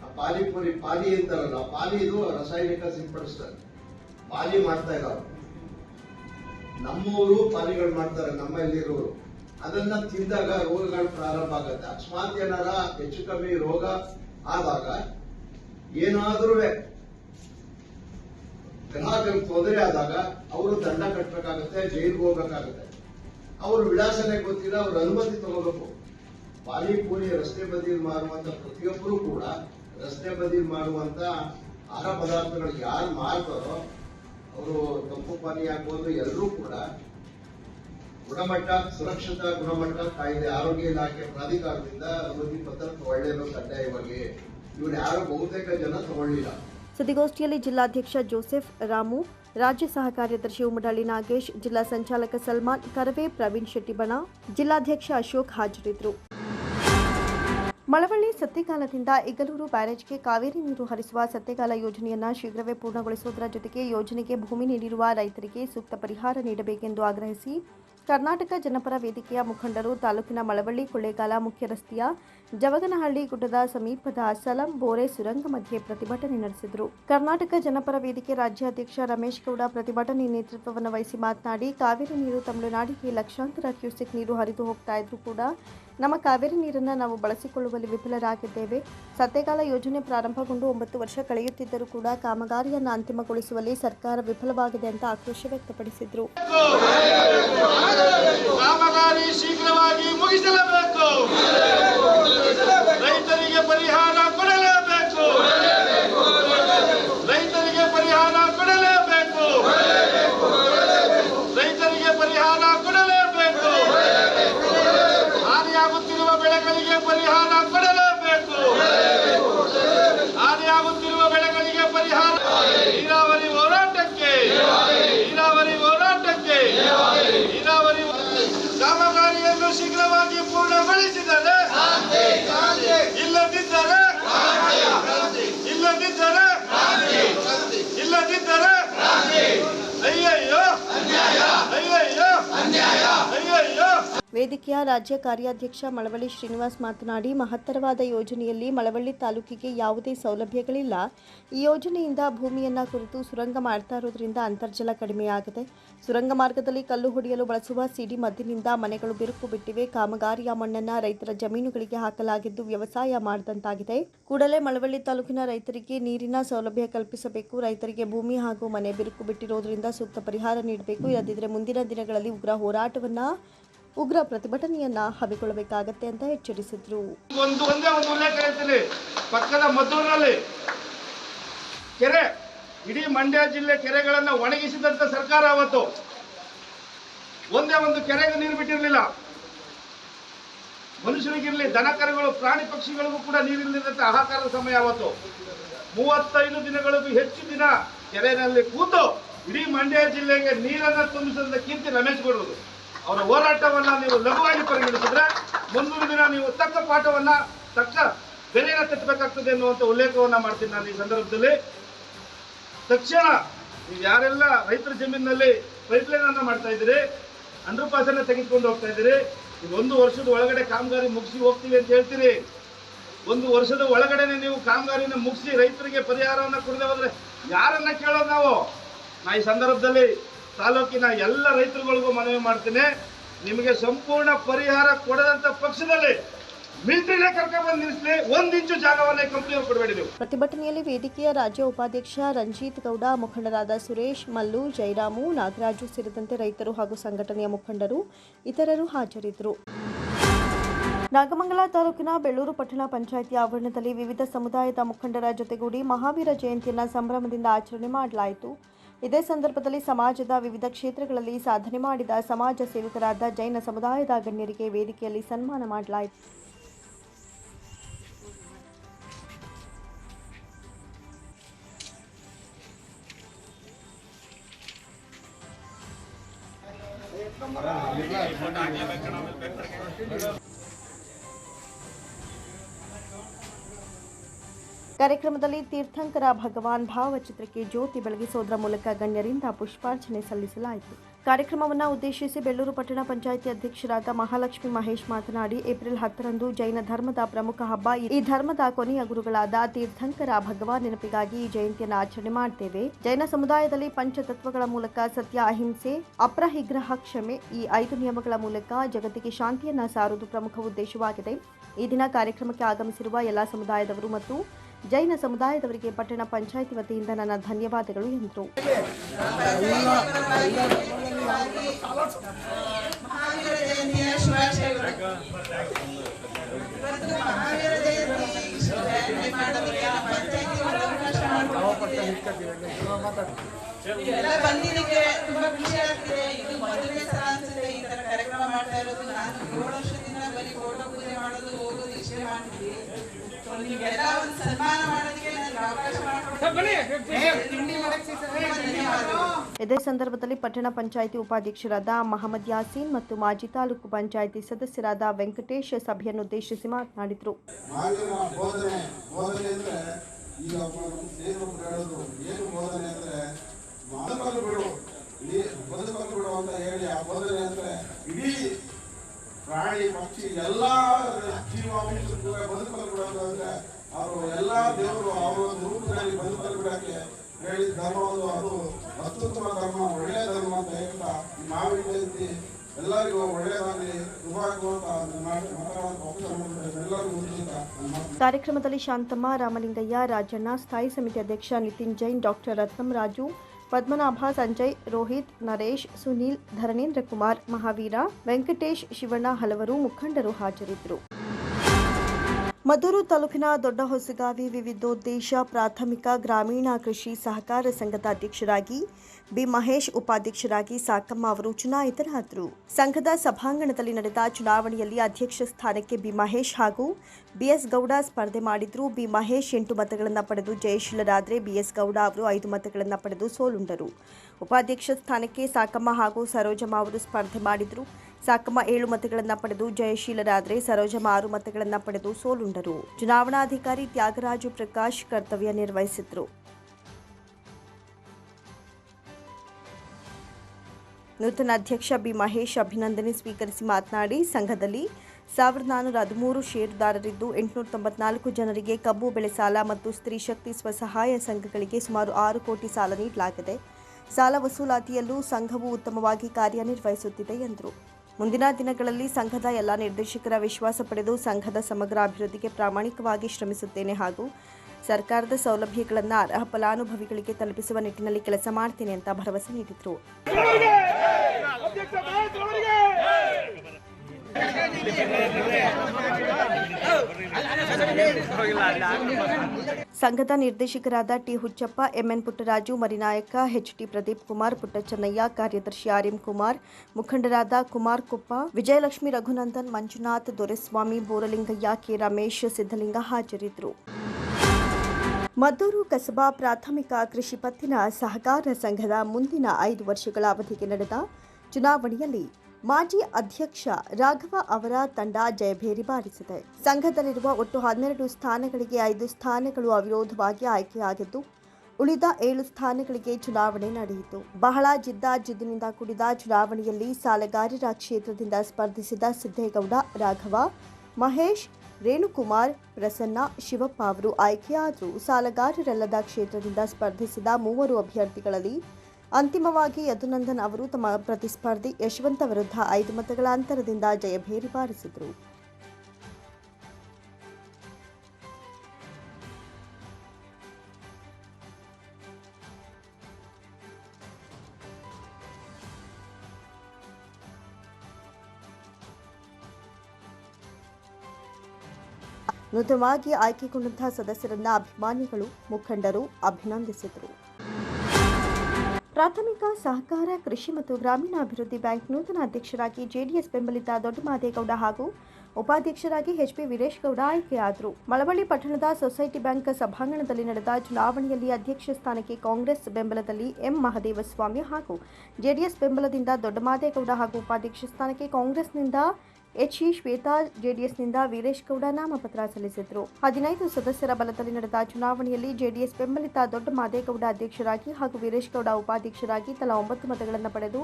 Speaker 6: ಆ ಪಾನಿಪುರಿ ಪಾಲಿ ಅಂತಾರಲ್ಲ, ಆ ಇದು ರಾಸಾಯನಿಕ ಸಿಂಪಡಿಸ್ತಾರೆ. ಪಾಲಿ ಮಾಡ್ತಾ ಇಲ್ಲ. ನಮ್ಮವರು ಪಾನಿಗಳು ಮಾಡ್ತಾರೆ, ನಮ್ಮ ಇಲ್ಲಿರೋರು. ಅದನ್ನ ತಿಂದಾಗ ರೋಗಗಳು ಪ್ರಾರಂಭ ಆಗುತ್ತೆ. ಅಕಸ್ಮಾತ್ ಏನಾರ ಹೆಚ್ಚು ಕಮ್ಮಿ ರೋಗ ಆದಾಗ ಏನಾದ್ರೂ ಗ್ರಾಹಕರಿಗೆ ತೊಂದರೆ ಆದಾಗ ಅವರು ದಂಡ ಕಟ್ಟಬೇಕಾಗುತ್ತೆ ಜೈಲಿಗೆ ಹೋಗ್ಬೇಕಾಗುತ್ತೆ. ಅವ್ರ ವಿಳಾಸನೇ ಗೊತ್ತಿಲ್ಲ, ಅವ್ರ ಅನುಮತಿ ತಗೋಬೇಕು. ಪಾನಿಪುರಿ ರಸ್ತೆ ಬದಿ ಮಾರುವಂತ ಪ್ರತಿಯೊಬ್ಬರು ಕೂಡ ರಸ್ತೆ ಬದಿ ಮಾಡುವಂತ ಆಹಾರ ಪದಾರ್ಥಗಳು ಯಾರು ಮಾರ್ತಾರೋ ಅವರು ತಂಪು ಪಾನೀಯ ಆಗ್ಬೋದು ಎಲ್ಲರೂ ಕೂಡ ಗುಣಮಟ್ಟ, ಸುರಕ್ಷಿತ ಗುಣಮಟ್ಟ ಕಾಯ್ದೆ ಆರೋಗ್ಯ ಇಲಾಖೆ ಪ್ರಾಧಿಕಾರದಿಂದ ಅನುಮತಿ ಪತ್ರ ತಗೊಳ್ಳೇನೋ ಕಡ್ಡಾಯವಾಗಿ ಇವ್ರು ಯಾರು ಬಹುತೇಕ ಜನ ತಗೊಳ್ಳಿಲ್ಲ.
Speaker 1: ಸುದ್ದಿಗೋಷ್ಠಿಯಲ್ಲಿ ಜಿಲ್ಲಾಧ್ಯಕ್ಷ ಜೋಸೆಫ್ ರಾಮು, ರಾಜ್ಯ ಸಹ ಕಾರ್ಯದರ್ಶಿ ಉಮಡಳ್ಳಿ ನಾಗೇಶ್, ಜಿಲ್ಲಾ ಸಂಚಾಲಕ ಸಲ್ಮಾನ್, ಕರವೇ ಪ್ರವೀಣ್ ಶೆಟ್ಟಿಬಣ, ಜಿಲ್ಲಾಧ್ಯಕ್ಷ ಅಶೋಕ್ ಹಾಜರಿದ್ದರು. ಮಳವಳ್ಳಿ ಸತ್ಯಕಾಲದಿಂದ ಇಗಲೂರು ಬ್ಯಾರೇಜ್ಗೆ ಕಾವೇರಿ ನೀರು ಹರಿಸುವ ಸತ್ಯಕಾಲ ಯೋಜನೆಯನ್ನು ಶೀಘ್ರವೇ ಪೂರ್ಣಗೊಳಿಸುವುದರ ಜೊತೆಗೆ ಯೋಜನೆಗೆ ಭೂಮಿ ನೀಡಿರುವ ರೈತರಿಗೆ ಸೂಕ್ತ ಪರಿಹಾರ ನೀಡಬೇಕೆಂದು ಆಗ್ರಹಿಸಿ ಕರ್ನಾಟಕ ಜನಪರ ವೇದಿಕೆಯ ಮುಖಂಡರು ತಾಲೂಕಿನ ಮಳವಳ್ಳಿ ಕೊಳ್ಳೇಗಾಲ ಮುಖ್ಯ ರಸ್ತೆಯ ಜವಗನಹಳ್ಳಿ ಗುಡ್ಡದ ಸಮೀಪದ ಸಲಂ ಬೋರೆ ಸುರಂಗ ಮಧ್ಯೆ ಪ್ರತಿಭಟನೆ ನಡೆಸಿದರು. ಕರ್ನಾಟಕ ಜನಪರ ವೇದಿಕೆ ರಾಜ್ಯಾಧ್ಯಕ್ಷ ರಮೇಶ್ ಗೌಡ ಪ್ರತಿಭಟನೆ ನೇತೃತ್ವವನ್ನು ವಹಿಸಿ ಮಾತನಾಡಿ, ಕಾವೇರಿ ನೀರು ತಮಿಳುನಾಡಿಗೆ ಲಕ್ಷಾಂತರ ಕ್ಯೂಸಿಕ್ ನೀರು ಹರಿದು ಹೋಗ್ತಾ ಇದ್ರೂ ಕೂಡ ನಮ್ಮ ಕಾವೇರಿ ನೀರನ್ನು ನಾವು ಬಳಸಿಕೊಳ್ಳುವಲ್ಲಿ ವಿಫಲರಾಗಿದ್ದೇವೆ. ಸತ್ಯಕಾಲ ಯೋಜನೆ ಪ್ರಾರಂಭಗೊಂಡು ಒಂಬತ್ತು ವರ್ಷ ಕಳೆಯುತ್ತಿದ್ದರೂ ಕೂಡ ಕಾಮಗಾರಿಯನ್ನು ಅಂತಿಮಗೊಳಿಸುವಲ್ಲಿ ಸರ್ಕಾರ ವಿಫಲವಾಗಿದೆ ಅಂತ ಆಕ್ರೋಶ ವ್ಯಕ್ತಪಡಿಸಿದರು.
Speaker 2: ಶೀಘ್ರವಾಗಿ ಮುಗಿಸಲೇಬೇಕು. ರೈತರಿಗೆ ಪರಿಹಾರ ಕೊಡಲೇಬೇಕು ರೈತರಿಗೆ ಪರಿಹಾರ ಕೊಡಲೇಬೇಕು ರೈತರಿಗೆ ಪರಿಹಾರ ಕೊಡಲೇಬೇಕು ಹಾನಿಯಾಗುತ್ತಿರುವ ಬೆಳೆಗಳಿಗೆ ಪರಿಹಾರ ಕೊಡಲೇಬೇಕು ಹಾನಿಯಾಗುತ್ತಿರುವ ಬೆಳೆಗಳಿಗೆ ಪರಿಹಾರ ನೀರಾವರಿ ಹೋರಾಟಕ್ಕೆ ನೀರಾವರಿ ಹೋರಾಟಕ್ಕೆ ನೀರಾವರಿ ಕಾಮಗಾರಿಯನ್ನು ಶೀಘ್ರವಾಗಿ ಪೂರ್ಣಗೊಳಿಸಿದರೆ ಇಲ್ಲದಿದ್ದರೆ ಇಲ್ಲದಿದ್ದರೆ ಇಲ್ಲದಿದ್ದರೆ ಅಯ್ಯಯ್ಯೋ. ಅಯ್ಯಯ್ಯೋ. ಅಯ್ಯಯ್ಯೋ.
Speaker 1: ವೇದಿಕೆಯ ರಾಜ್ಯ ಕಾರ್ಯಾಧ್ಯಕ್ಷ ಮಳವಳ್ಳಿ ಶ್ರೀನಿವಾಸ್ ಮಾತನಾಡಿ, ಮಹತ್ತರವಾದ ಯೋಜನೆಯಲ್ಲಿ ಮಳವಳ್ಳಿ ತಾಲೂಕಿಗೆ ಯಾವುದೇ ಸೌಲಭ್ಯಗಳಿಲ್ಲ. ಈ ಯೋಜನೆಯಿಂದ ಭೂಮಿಯನ್ನ ಕುರಿತು ಸುರಂಗ ಮಾಡ್ತಾ ಇರೋದ್ರಿಂದ ಅಂತರ್ಜಲ ಕಡಿಮೆಯಾಗಿದೆ ಸುರಂಗ ಮಾರ್ಗದಲ್ಲಿ ಕಲ್ಲು ಹೊಡೆಯಲು ಬಳಸುವ ಸಿಡಿ ಮದ್ದಿನಿಂದ ಮನೆಗಳು ಬಿರುಕು ಬಿಟ್ಟಿವೆ. ಕಾಮಗಾರಿಯ ಮಣ್ಣನ್ನ ರೈತರ ಜಮೀನುಗಳಿಗೆ ಹಾಕಲಾಗಿದ್ದು ವ್ಯವಸಾಯ ಮಾಡಿದಂತಾಗಿದೆ. ಕೂಡಲೇ ಮಳವಳ್ಳಿ ತಾಲೂಕಿನ ರೈತರಿಗೆ ನೀರಿನ ಸೌಲಭ್ಯ ಕಲ್ಪಿಸಬೇಕು. ರೈತರಿಗೆ ಭೂಮಿ ಹಾಗೂ ಮನೆ ಬಿರುಕು ಬಿಟ್ಟಿರೋದ್ರಿಂದ ಸೂಕ್ತ ಪರಿಹಾರ ನೀಡಬೇಕು. ಇಲ್ಲದಿದ್ದರೆ ಮುಂದಿನ ದಿನಗಳಲ್ಲಿ ಉಗ್ರ ಹೋರಾಟವನ್ನ ಉಗ್ರ ಪ್ರತಿಭಟನೆಯನ್ನ ಹಮ್ಮಿಕೊಳ್ಳಬೇಕಾಗತ್ತೆ ಅಂತ ಎಚ್ಚರಿಸಿದ್ರು.
Speaker 2: ಒಂದು ಒಂದೇ ಒಂದು ಉಲ್ಲೇಖ ಹೇಳ್ತೀನಿ ಪಕ್ಕದ ಮದ್ದೂರಿನಲ್ಲಿ ಕೆರೆ, ಇಡೀ ಮಂಡ್ಯ ಜಿಲ್ಲೆ ಕೆರೆಗಳನ್ನ ಒಣಗಿಸಿದಂತ ಸರ್ಕಾರ ಅವತ್ತು ಒಂದೇ ಒಂದು ಕೆರೆಗೆ ನೀರು ಬಿಟ್ಟಿರಲಿಲ್ಲ. ಮನುಷ್ಯರಿಗಿರಲಿ ದನ ಕರುಗಳು, ಪ್ರಾಣಿ ಪಕ್ಷಿಗಳಿಗೂ ಕೂಡ ನೀರಿಲ್ಲದಂತ ಆಹಾರದ ಸಮಯ ಅವತ್ತು. ಮೂವತ್ತೈದು ದಿನಗಳಿಗೂ ಹೆಚ್ಚು ದಿನ ಕೆರೆಯಲ್ಲಿ ಕೂತು ಇಡೀ ಮಂಡ್ಯ ಜಿಲ್ಲೆಗೆ ನೀರನ್ನ ತುಂಬಿಸಿದ ಕೀರ್ತಿ ರಮೇಶ್ ಗೌಡರು ಅವರ ಹೋರಾಟವನ್ನ ನೀವು ಲಘುವಾಗಿ ಪರಿಗಣಿಸಿದ್ರೆ, ಮುಂದಿನ ದಿನ ನೀವು ತಕ್ಕ ಪಾಠವನ್ನ ತಕ್ಕ ಬೆಲೆಯನ್ನ ಕಟ್ಟಬೇಕಾಗ್ತದೆ ಎನ್ನುವಂತ ಉಲ್ಲೇಖವನ್ನ ಮಾಡ್ತೀನಿ ನಾನು ಈ ಸಂದರ್ಭದಲ್ಲಿ. ತಕ್ಷಣ ನೀವು ಯಾರೆಲ್ಲ ರೈತರ ಜಮೀನಿನಲ್ಲಿ ಪೈಪ್ಲೈನ್ ಅನ್ನ ಮಾಡ್ತಾ ಇದ್ದೀರಿ ಅಂಡರ್ ಪಾಸ್ ಅನ್ನ ತೆಗೆದುಕೊಂಡು ಹೋಗ್ತಾ ಇದ್ದೀರಿ ಇದು ಒಂದು ವರ್ಷದ ಒಳಗಡೆ ಕಾಮಗಾರಿ ಮುಗಿಸಿ ಹೋಗ್ತೀವಿ ಅಂತ ಹೇಳ್ತೀರಿ. ಒಂದು ವರ್ಷದ ಒಳಗಡೆನೆ ನೀವು ಕಾಮಗಾರಿನ ಮುಗಿಸಿ ರೈತರಿಗೆ ಪರಿಹಾರವನ್ನ ಕೊಡದೆ ಹೋದ್ರೆ ಯಾರನ್ನ ಕೇಳೋದು ನಾವು? ನಾ ಈ ಸಂದರ್ಭದಲ್ಲಿ ತಾಲೂಕಿನ ಎಲ್ಲ ರೈತರುಗಳಿಗೂ ಮನವಿ ಮಾಡ್ತೀನಿ. ನಿಮಗೆ ಸಂಪೂರ್ಣ ಪರಿಹಾರ ಕೊಡದಂತ ಪಕ್ಷದಲ್ಲಿ
Speaker 1: ಪ್ರತಿಭಟನೆಯಲ್ಲಿ ವೇದಿಕೆಯ ರಾಜ್ಯ ಉಪಾಧ್ಯಕ್ಷ ರಂಜಿತ್ ಗೌಡ, ಮುಖಂಡರಾದ ಸುರೇಶ್, ಮಲ್ಲು, ಜೈರಾಮು, ನಾಗರಾಜು ಸೇರಿದಂತೆ ರೈತರು ಹಾಗೂ ಸಂಘಟನೆಯ ಮುಖಂಡರು ಇತರರು ಹಾಜರಿದ್ದರು. ನಾಗಮಂಗಲ ತಾಲೂಕಿನ ಬೆಳ್ಳೂರು ಪಟ್ಟಣ ಪಂಚಾಯಿತಿ ಆವರಣದಲ್ಲಿ ವಿವಿಧ ಸಮುದಾಯದ ಮುಖಂಡರ ಜೊತೆಗೂಡಿ ಮಹಾವೀರ ಜಯಂತಿಯನ್ನು ಸಂಭ್ರಮದಿಂದ ಆಚರಣೆ ಮಾಡಲಾಯಿತು. ಇದೇ ಸಂದರ್ಭದಲ್ಲಿ ಸಮಾಜದ ವಿವಿಧ ಕ್ಷೇತ್ರಗಳಲ್ಲಿ ಸಾಧನೆ ಮಾಡಿದ ಸಮಾಜ ಸೇವಕರಾದ ಜೈನ ಸಮುದಾಯದ ಗಣ್ಯರಿಗೆ ವೇದಿಕೆಯಲ್ಲಿ ಸನ್ಮಾನ ಮಾಡಲಾಯಿತು. ಕಾರ್ಯಕ್ರಮದಲ್ಲಿ ತೀರ್ಥಂಕರ ಭಗವಾನ್ ಭಾವಚಿತ್ರಕ್ಕೆ ಜ್ಯೋತಿ ಬೆಳಗಿಸುವುದರ ಮೂಲಕ ಗಣ್ಯರಿಂದ ಪುಷ್ಪಾರ್ಚನೆ ಸಲ್ಲಿಸಲಾಯಿತು. ಕಾರ್ಯಕ್ರಮವನ್ನು ಉದ್ದೇಶಿಸಿ ಬೆಳ್ಳೂರು ಪಟ್ಟಣ ಪಂಚಾಯಿತಿ ಅಧ್ಯಕ್ಷರಾದ ಮಹಾಲಕ್ಷ್ಮಿ ಮಹೇಶ್ ಮಾತನಾಡಿ, ಏಪ್ರಿಲ್ ಹತ್ತರಂದು ಜೈನ ಧರ್ಮದ ಪ್ರಮುಖ ಹಬ್ಬ. ಈ ಧರ್ಮದ ಕೊನೆಯ ಗುರುಗಳಾದ ತೀರ್ಥಂಕರ ಭಗವಾನ್ ನೆನಪಿಗಾಗಿ ಈ ಜಯಂತಿಯನ್ನು ಆಚರಣೆ ಮಾಡ್ತೇವೆ. ಜೈನ ಸಮುದಾಯದಲ್ಲಿ ಪಂಚತತ್ವಗಳ ಮೂಲಕ ಸತ್ಯ, ಅಹಿಂಸೆ, ಅಪ್ರಹಿಗ್ರಹ ಕ್ಷಮೆ ಈ ಐದು ನಿಯಮಗಳ ಮೂಲಕ ಜಗತ್ತಿಗೆ ಶಾಂತಿಯನ್ನ ಸಾರುವುದು ಪ್ರಮುಖ ಉದ್ದೇಶವಾಗಿದೆ. ಈ ದಿನ ಕಾರ್ಯಕ್ರಮಕ್ಕೆ ಆಗಮಿಸಿರುವ ಎಲ್ಲಾ ಸಮುದಾಯದವರು ಮತ್ತು ಜೈನ ಸಮುದಾಯದವರಿಗೆ ಪಟ್ಟಣ ಪಂಚಾಯಿತಿ ವತಿಯಿಂದ ನನ್ನ ಧನ್ಯವಾದಗಳು ಎಂದರು.
Speaker 7: ಬಂದಿದ್ದಕ್ಕೆ ಮಾಡ್ತಾ ಇರೋದು. ನಾನು ಏಳು ವರ್ಷದಿಂದ ಬರೀ ಫೋಟೋ ಪೂಜೆ ಮಾಡೋದು ಹೋಗೋದು ನಿಮ್ಗೆಲ್ಲ ಒಂದು ಸನ್ಮಾನ ಮಾಡೋದಕ್ಕೆ ನನಗೆ ಅವಕಾಶ ಮಾಡಿಕೊಟ್ಟಿದ್ದೀನಿ
Speaker 1: ಇದೇ ಸಂದರ್ಭದಲ್ಲಿ ಪಟ್ಟಣ ಪಂಚಾಯಿತಿ ಉಪಾಧ್ಯಕ್ಷರಾದ ಮಹಮ್ಮದ್ ಯಾಸೀನ್ ಮತ್ತು ಮಾಜಿ ತಾಲೂಕು ಪಂಚಾಯಿತಿ ಸದಸ್ಯರಾದ ವೆಂಕಟೇಶ್ ಸಭೆಯನ್ನುದ್ದೇಶಿಸಿ ಮಾತನಾಡಿದರು
Speaker 8: ಮಾವಿನ ಬೋಧನೆ ಬೋಧನೆ ಅಂದ್ರೆ ಈಗ ಏನು ಹೇಳೋದು ಏನು ಬೋಧನೆ ಅಂದ್ರೆ ಬದುಕಲು ಬಿಡು ಈ ಬದುಕಲು ಬಿಡು ಅಂತ ಹೇಳಿ ಆ ಬೋಧನೆ ಅಂದ್ರೆ ಇಡೀ ಪ್ರಾಣಿ ಪಕ್ಷಿ ಎಲ್ಲ ಜೀವಾಂಶಕ್ಕೂ ಕೂಡ ಬದುಕಲು ಬಿಡೋದು ಅಂದ್ರೆ ಅವರು ಎಲ್ಲ ದೇವರು ಅವರ ಒಂದು ರೂಪದಲ್ಲಿ ಬದುಕಲು ಬಿಡಕ್ಕೆ ಹೇಳಿದ ಧರ್ಮ ಒಂದು ಅದು ಅತ್ಯುತ್ತಮ ಧರ್ಮ ಒಳ್ಳೆಯ ಧರ್ಮ ಅಂತ ಹೇಳ್ತಾ ಈ ಮಾವಿನ ಜಯಂತಿ ಎಲ್ಲರಿಗೂ ಒಳ್ಳೆಯದಾಗಲಿ ಶುಭಾಗುವಂತ ಮಾತಾಡೋದು ಅವಕಾಶ ಮಾಡಿಕೊಟ್ಟಿದ್ದಾರೆ. ಎಲ್ಲರಿಗೂ ಮುಂಚಿತ ನನ್ನ ಮಾತು
Speaker 1: ಕಾರ್ಯಕ್ರಮದಲ್ಲಿ ಶಾಂತಮ್ಮ, ರಾಮಲಿಂಗಯ್ಯ, ರಾಜಣ್ಣ, ಸ್ಥಾಯಿ ಸಮಿತಿ ಅಧ್ಯಕ್ಷ ನಿತಿನ್ ಜೈನ್, ಡಾಕ್ಟರ್ ರತ್ನಂ ರಾಜು, ಪದ್ಮನಾಭ, ಸಂಜಯ್, ರೋಹಿತ್, ನರೇಶ್, ಸುನೀಲ್, ಧರಣೇಂದ್ರ ಕುಮಾರ್, ಮಹಾವೀರ, ವೆಂಕಟೇಶ್, ಶಿವಣ್ಣ ಹಲವರು ಮುಖಂಡರು ಹಾಜರಿದ್ದರು. ಮದ್ದೂರು ತಾಲೂಕಿನ ದೊಡ್ಡ ಹೊಸಗಾವಿ ವಿವಿಧೋದ್ದೇಶ ಪ್ರಾಥಮಿಕ ಗ್ರಾಮೀಣ ಕೃಷಿ ಸಹಕಾರ ಸಂಘದ ಅಧ್ಯಕ್ಷರಾಗಿ ಬಿ ಮಹೇಶ್ ಉಪಾಧ್ಯಕ್ಷರಾಗಿ ಸಾಕಮ್ಮ ಅವರು ಚುನಾಯಿತರಾದರು. ಸಂಘದ ಸಭಾಂಗಣದಲ್ಲಿ ನಡೆದ ಚುನಾವಣೆಯಲ್ಲಿ ಅಧ್ಯಕ್ಷ ಸ್ಥಾನಕ್ಕೆ ಬಿ ಮಹೇಶ್ ಹಾಗೂ ಬಿಎಸ್ ಗೌಡ ಸ್ಪರ್ಧೆ ಮಾಡಿದ್ರು. ಬಿ ಮಹೇಶ್ ಎಂಟು ಮತಗಳನ್ನು ಪಡೆದು ಜಯಶೀಲರಾದರೆ ಬಿಎಸ್ ಗೌಡ ಅವರು ಐದು ಮತಗಳನ್ನು ಪಡೆದು ಸೋಲುಂಡರು. ಉಪಾಧ್ಯಕ್ಷ ಸ್ಥಾನಕ್ಕೆ ಸಾಕಮ್ಮ ಹಾಗೂ ಸರೋಜಮ್ಮ ಅವರು ಸ್ಪರ್ಧೆ ಮಾಡಿದ್ರು. ಸಾಕಮ್ಮ ಏಳು ಮತಗಳನ್ನು ಪಡೆದು ಜಯಶೀಲರಾದರೆ ಸರೋಜಮ್ಮ ಆರು ಮತಗಳನ್ನು ಪಡೆದು ಸೋಲುಂಡರು. ಚುನಾವಣಾಧಿಕಾರಿ ತ್ಯಾಗರಾಜು ಪ್ರಕಾಶ್ ಕರ್ತವ್ಯ ನಿರ್ವಹಿಸಿದರು. ನೂತನ ಅಧ್ಯಕ್ಷ ಬಿ ಮಹೇಶ್ ಅಭಿನಂದನೆ ಸ್ವೀಕರಿಸಿ ಮಾತನಾಡಿ, ಸಂಘದಲ್ಲಿ ಸಾವಿರದ ನಾನ್ನೂರ ಹದಿಮೂರು ಷೇರುದಾರರಿದ್ದು ಎಂಟುನೂರ ತೊಂಬತ್ನಾಲ್ಕು ಜನರಿಗೆ ಕಬ್ಬು, ಬೆಳೆ ಸಾಲ ಮತ್ತು ಸ್ತ್ರೀ ಶಕ್ತಿ ಸ್ವಸಹಾಯ ಸಂಘಗಳಿಗೆ ಸುಮಾರು ಆರು ಕೋಟಿ ಸಾಲ ನೀಡಲಾಗಿದೆ. ಸಾಲ ವಸೂಲಾತಿಯಲ್ಲೂ ಸಂಘವು ಉತ್ತಮವಾಗಿ ಕಾರ್ಯನಿರ್ವಹಿಸುತ್ತಿದೆ ಎಂದರು. ಮುಂದಿನ ದಿನಗಳಲ್ಲಿ ಸಂಘದ ಎಲ್ಲ ನಿರ್ದೇಶಕರ ವಿಶ್ವಾಸ ಪಡೆದು ಸಂಘದ ಸಮಗ್ರ ಅಭಿವೃದ್ಧಿಗೆ ಪ್ರಾಮಾಣಿಕವಾಗಿ ಶ್ರಮಿಸುತ್ತೇನೆ ಹಾಗೂ ಸರ್ಕಾರದ ಸೌಲಭ್ಯಗಳನ್ನು ಅರ್ಹ ಫಲಾನುಭವಿಗಳಿಗೆ ತಲುಪಿಸುವ ನಿಟ್ಟಿನಲ್ಲಿ ಕೆಲಸ ಮಾಡ್ತೇನೆ ಅಂತ ಭರವಸೆ ನೀಡಿದರು. ಸಂಘದ ನಿರ್ದೇಶಕರಾದ T Huchappa MN Puttaraju, Marinayaka, H T Pradeep Kumar, Puttachannayya, ಕಾರ್ಯದರ್ಶಿ ಆರ್ ಎಂ ಕುಮಾರ್, ಮುಖಂಡರಾದ ಕುಮಾರ್ ಕುಪ್ಪ, ವಿಜಯಲಕ್ಷ್ಮಿ ರಘುನಂದನ್, ಮಂಜುನಾಥ್ ದೊರೆಸ್ವಾಮಿ, ಬೋರಲಿಂಗಯ್ಯ, ಕೆ ರಮೇಶ್ ಸಿದ್ದಲಿಂಗ ಹಾಜರಿದ್ದರು. ಮದ್ದೂರು ಕಸಬಾ ಪ್ರಾಥಮಿಕ ಕೃಷಿ ಪತ್ತಿನ ಸಹಕಾರ ಸಂಘದ ಮುಂದಿನ ಐದು ವರ್ಷಗಳ ಅವಧಿಗೆ ನಡೆದ ಚುನಾವಣೆಯಲ್ಲಿ ಮಾಜಿ ಅಧ್ಯಕ್ಷ ರಾಘವ ಅವರ ತಂಡ ಜಯಭೇರಿ ಬಾರಿಸಿದೆ ಸಂಘದಲ್ಲಿರುವ ಒಟ್ಟು ಹನ್ನೆರಡು ಸ್ಥಾನಗಳಿಗೆ ಐದು ಸ್ಥಾನಗಳು ಅವಿರೋಧವಾಗಿ ಆಯ್ಕೆಯಾಗಿದ್ದು, ಉಳಿದ ಏಳು ಸ್ಥಾನಗಳಿಗೆ ಚುನಾವಣೆ ನಡೆಯಿತು. ಬಹಳ ಜಿದ್ದಾಜಿದ್ದಿನಿಂದ ಕೂಡಿದ ಚುನಾವಣೆಯಲ್ಲಿ ಸಾಲಗಾರರ ಕ್ಷೇತ್ರದಿಂದ ಸ್ಪರ್ಧಿಸಿದ ಸಿದ್ದೇಗೌಡ, ರಾಘವ, ಮಹೇಶ್, ರೇಣುಕುಮಾರ್, ಪ್ರಸನ್ನ, ಶಿವಪ್ಪ ಅವರು ಆಯ್ಕೆಯಾದರು. ಸಾಲಗಾರರಲ್ಲದ ಕ್ಷೇತ್ರದಿಂದ ಸ್ಪರ್ಧಿಸಿದ ಮೂವರು ಅಭ್ಯರ್ಥಿಗಳಲ್ಲಿ ಅಂತಿಮವಾಗಿ ಯದುನಂದನ್ ಅವರು ತಮ್ಮ ಪ್ರತಿಸ್ಪರ್ಧಿ ಯಶವಂತ ವಿರುದ್ಧ ಐದು ಮತಗಳ ಅಂತರದಿಂದ ಜಯಭೇರಿ ಬಾರಿಸಿದರು. ನೂತನವಾಗಿ ಆಯ್ಕೆಗೊಂಡಂತಹ ಸದಸ್ಯರನ್ನ ಅಭಿಮಾನಿಗಳು, ಮುಖಂಡರು ಅಭಿನಂದಿಸಿದರು. ಪ್ರಾಥಮಿಕ ಸಹಕಾರ, ಕೃಷಿ ಮತ್ತು ಗ್ರಾಮೀಣಾಭಿವೃದ್ಧಿ ಬ್ಯಾಂಕ್ ನೂತನ ಅಧ್ಯಕ್ಷರಾಗಿ ಜೆಡಿಎಸ್ ಬೆಂಬಲಿತ ದೊಡ್ಡಮಾದೇಗೌಡ ಹಾಗೂ ಉಪಾಧ್ಯಕ್ಷರಾಗಿ ಎಚ್ಪಿ ವೀರೇಶ್ ಗೌಡ ಆಯ್ಕೆಯಾದರು. ಮಳವಳ್ಳಿ ಪಟ್ಟಣದ ಸೊಸೈಟಿ ಬ್ಯಾಂಕ್ ಸಭಾಂಗಣದಲ್ಲಿ ನಡೆದ ಚುನಾವಣೆಯಲ್ಲಿ ಅಧ್ಯಕ್ಷ ಸ್ಥಾನಕ್ಕೆ ಕಾಂಗ್ರೆಸ್ ಬೆಂಬಲದಲ್ಲಿ ಎಂ. ಮಹದೇವಸ್ವಾಮಿ ಹಾಗೂ ಜೆಡಿಎಸ್ ಬೆಂಬಲದಿಂದ ದೊಡ್ಡಮಾದೇಗೌಡ ಹಾಗೂ ಉಪಾಧ್ಯಕ್ಷ ಸ್ಥಾನಕ್ಕೆ ಕಾಂಗ್ರೆಸ್ನಿಂದ ಎಚ್ ಇ ಶ್ವೇತಾ, ಜೆಡಿಎಸ್ನಿಂದ ವೀರೇಶ್ ಗೌಡ ನಾಮಪತ್ರ ಸಲ್ಲಿಸಿದರು. ಹದಿನೈದು ಸದಸ್ಯರ ಬಲದಲ್ಲಿ ನಡೆದ ಚುನಾವಣೆಯಲ್ಲಿ ಜೆಡಿಎಸ್ ಬೆಂಬಲಿತ ದೊಡ್ಡ ಮಾದೇಗೌಡ ಅಧ್ಯಕ್ಷರಾಗಿ ಹಾಗೂ ವೀರೇಶ್ ಗೌಡ ಉಪಾಧ್ಯಕ್ಷರಾಗಿ ತಲಾ ಒಂಬತ್ತು ಮತಗಳನ್ನು ಪಡೆದು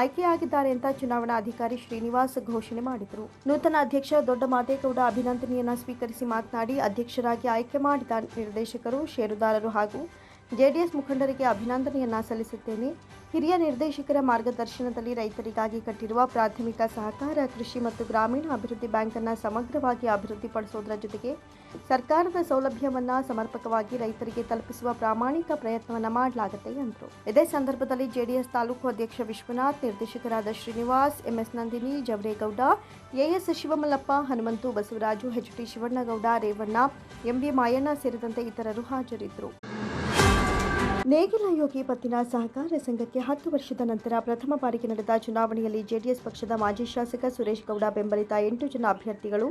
Speaker 1: ಆಯ್ಕೆಯಾಗಿದ್ದಾರೆ ಅಂತ ಚುನಾವಣಾ ಅಧಿಕಾರಿ ಶ್ರೀನಿವಾಸ್ ಘೋಷಣೆ ಮಾಡಿದರು. ನೂತನ ಅಧ್ಯಕ್ಷ ದೊಡ್ಡ ಮಾದೇಗೌಡ ಅಭಿನಂದನೆಯನ್ನು ಸ್ವೀಕರಿಸಿ ಮಾತನಾಡಿ ಅಧ್ಯಕ್ಷರಾಗಿ ಆಯ್ಕೆ ಮಾಡಿದ ನಿರ್ದೇಶಕರು, ಷೇರುದಾರರು ಹಾಗೂ ಜೆಡಿಎಸ್ ಮುಖಂಡರಿಗೆ ಅಭಿನಂದನೆಯನ್ನ ಸಲ್ಲಿಸುತ್ತೇನೆ. ಹಿರಿಯ ನಿರ್ದೇಶಕರ ಮಾರ್ಗದರ್ಶನದಲ್ಲಿ ರೈತರಿಗಾಗಿ ಕಟ್ಟಿರುವ ಪ್ರಾಥಮಿಕ ಸಹಕಾರ ಕೃಷಿ ಮತ್ತು ಗ್ರಾಮೀಣ ಅಭಿವೃದ್ಧಿ ಬ್ಯಾಂಕನ್ನು ಸಮಗ್ರವಾಗಿ ಅಭಿವೃದ್ಧಿಪಡಿಸುವುದರ ಜೊತೆಗೆ ಸರ್ಕಾರದ ಸೌಲಭ್ಯವನ್ನು ಸಮರ್ಪಕವಾಗಿ ರೈತರಿಗೆ ತಲುಪಿಸುವ ಪ್ರಾಮಾಣಿಕ ಪ್ರಯತ್ನವನ್ನು ಮಾಡಲಾಗುತ್ತೆ ಎಂದರು. ಇದೇ ಸಂದರ್ಭದಲ್ಲಿ ಜೆಡಿಎಸ್ ತಾಲೂಕು ಅಧ್ಯಕ್ಷ ವಿಶ್ವನಾಥ್, ನಿರ್ದೇಶಕರಾದ Srinivas, MS Nandini, Javaregowda, AS Shivamallappa, Hanumanthu Basavaraju HT Shivannagowda, Revanna, MB Mayanna ಸೇರಿದಂತೆ ಇತರರು ಹಾಜರಿದ್ದರು. ನೇಗಿಲ ಯೋಗಿ ಪತ್ತಿನ ಸಹಕಾರ ಸಂಘಕ್ಕೆ ಹತ್ತು ವರ್ಷದ ನಂತರ ಪ್ರಥಮ ಬಾರಿಗೆ ನಡೆದ ಚುನಾವಣೆಯಲ್ಲಿ ಜೆಡಿಎಸ್ ಪಕ್ಷದ ಮಾಜಿ ಶಾಸಕ ಸುರೇಶ್ ಗೌಡ ಬೆಂಬಲಿತ ಎಂಟು ಜನ ಅಭ್ಯರ್ಥಿಗಳು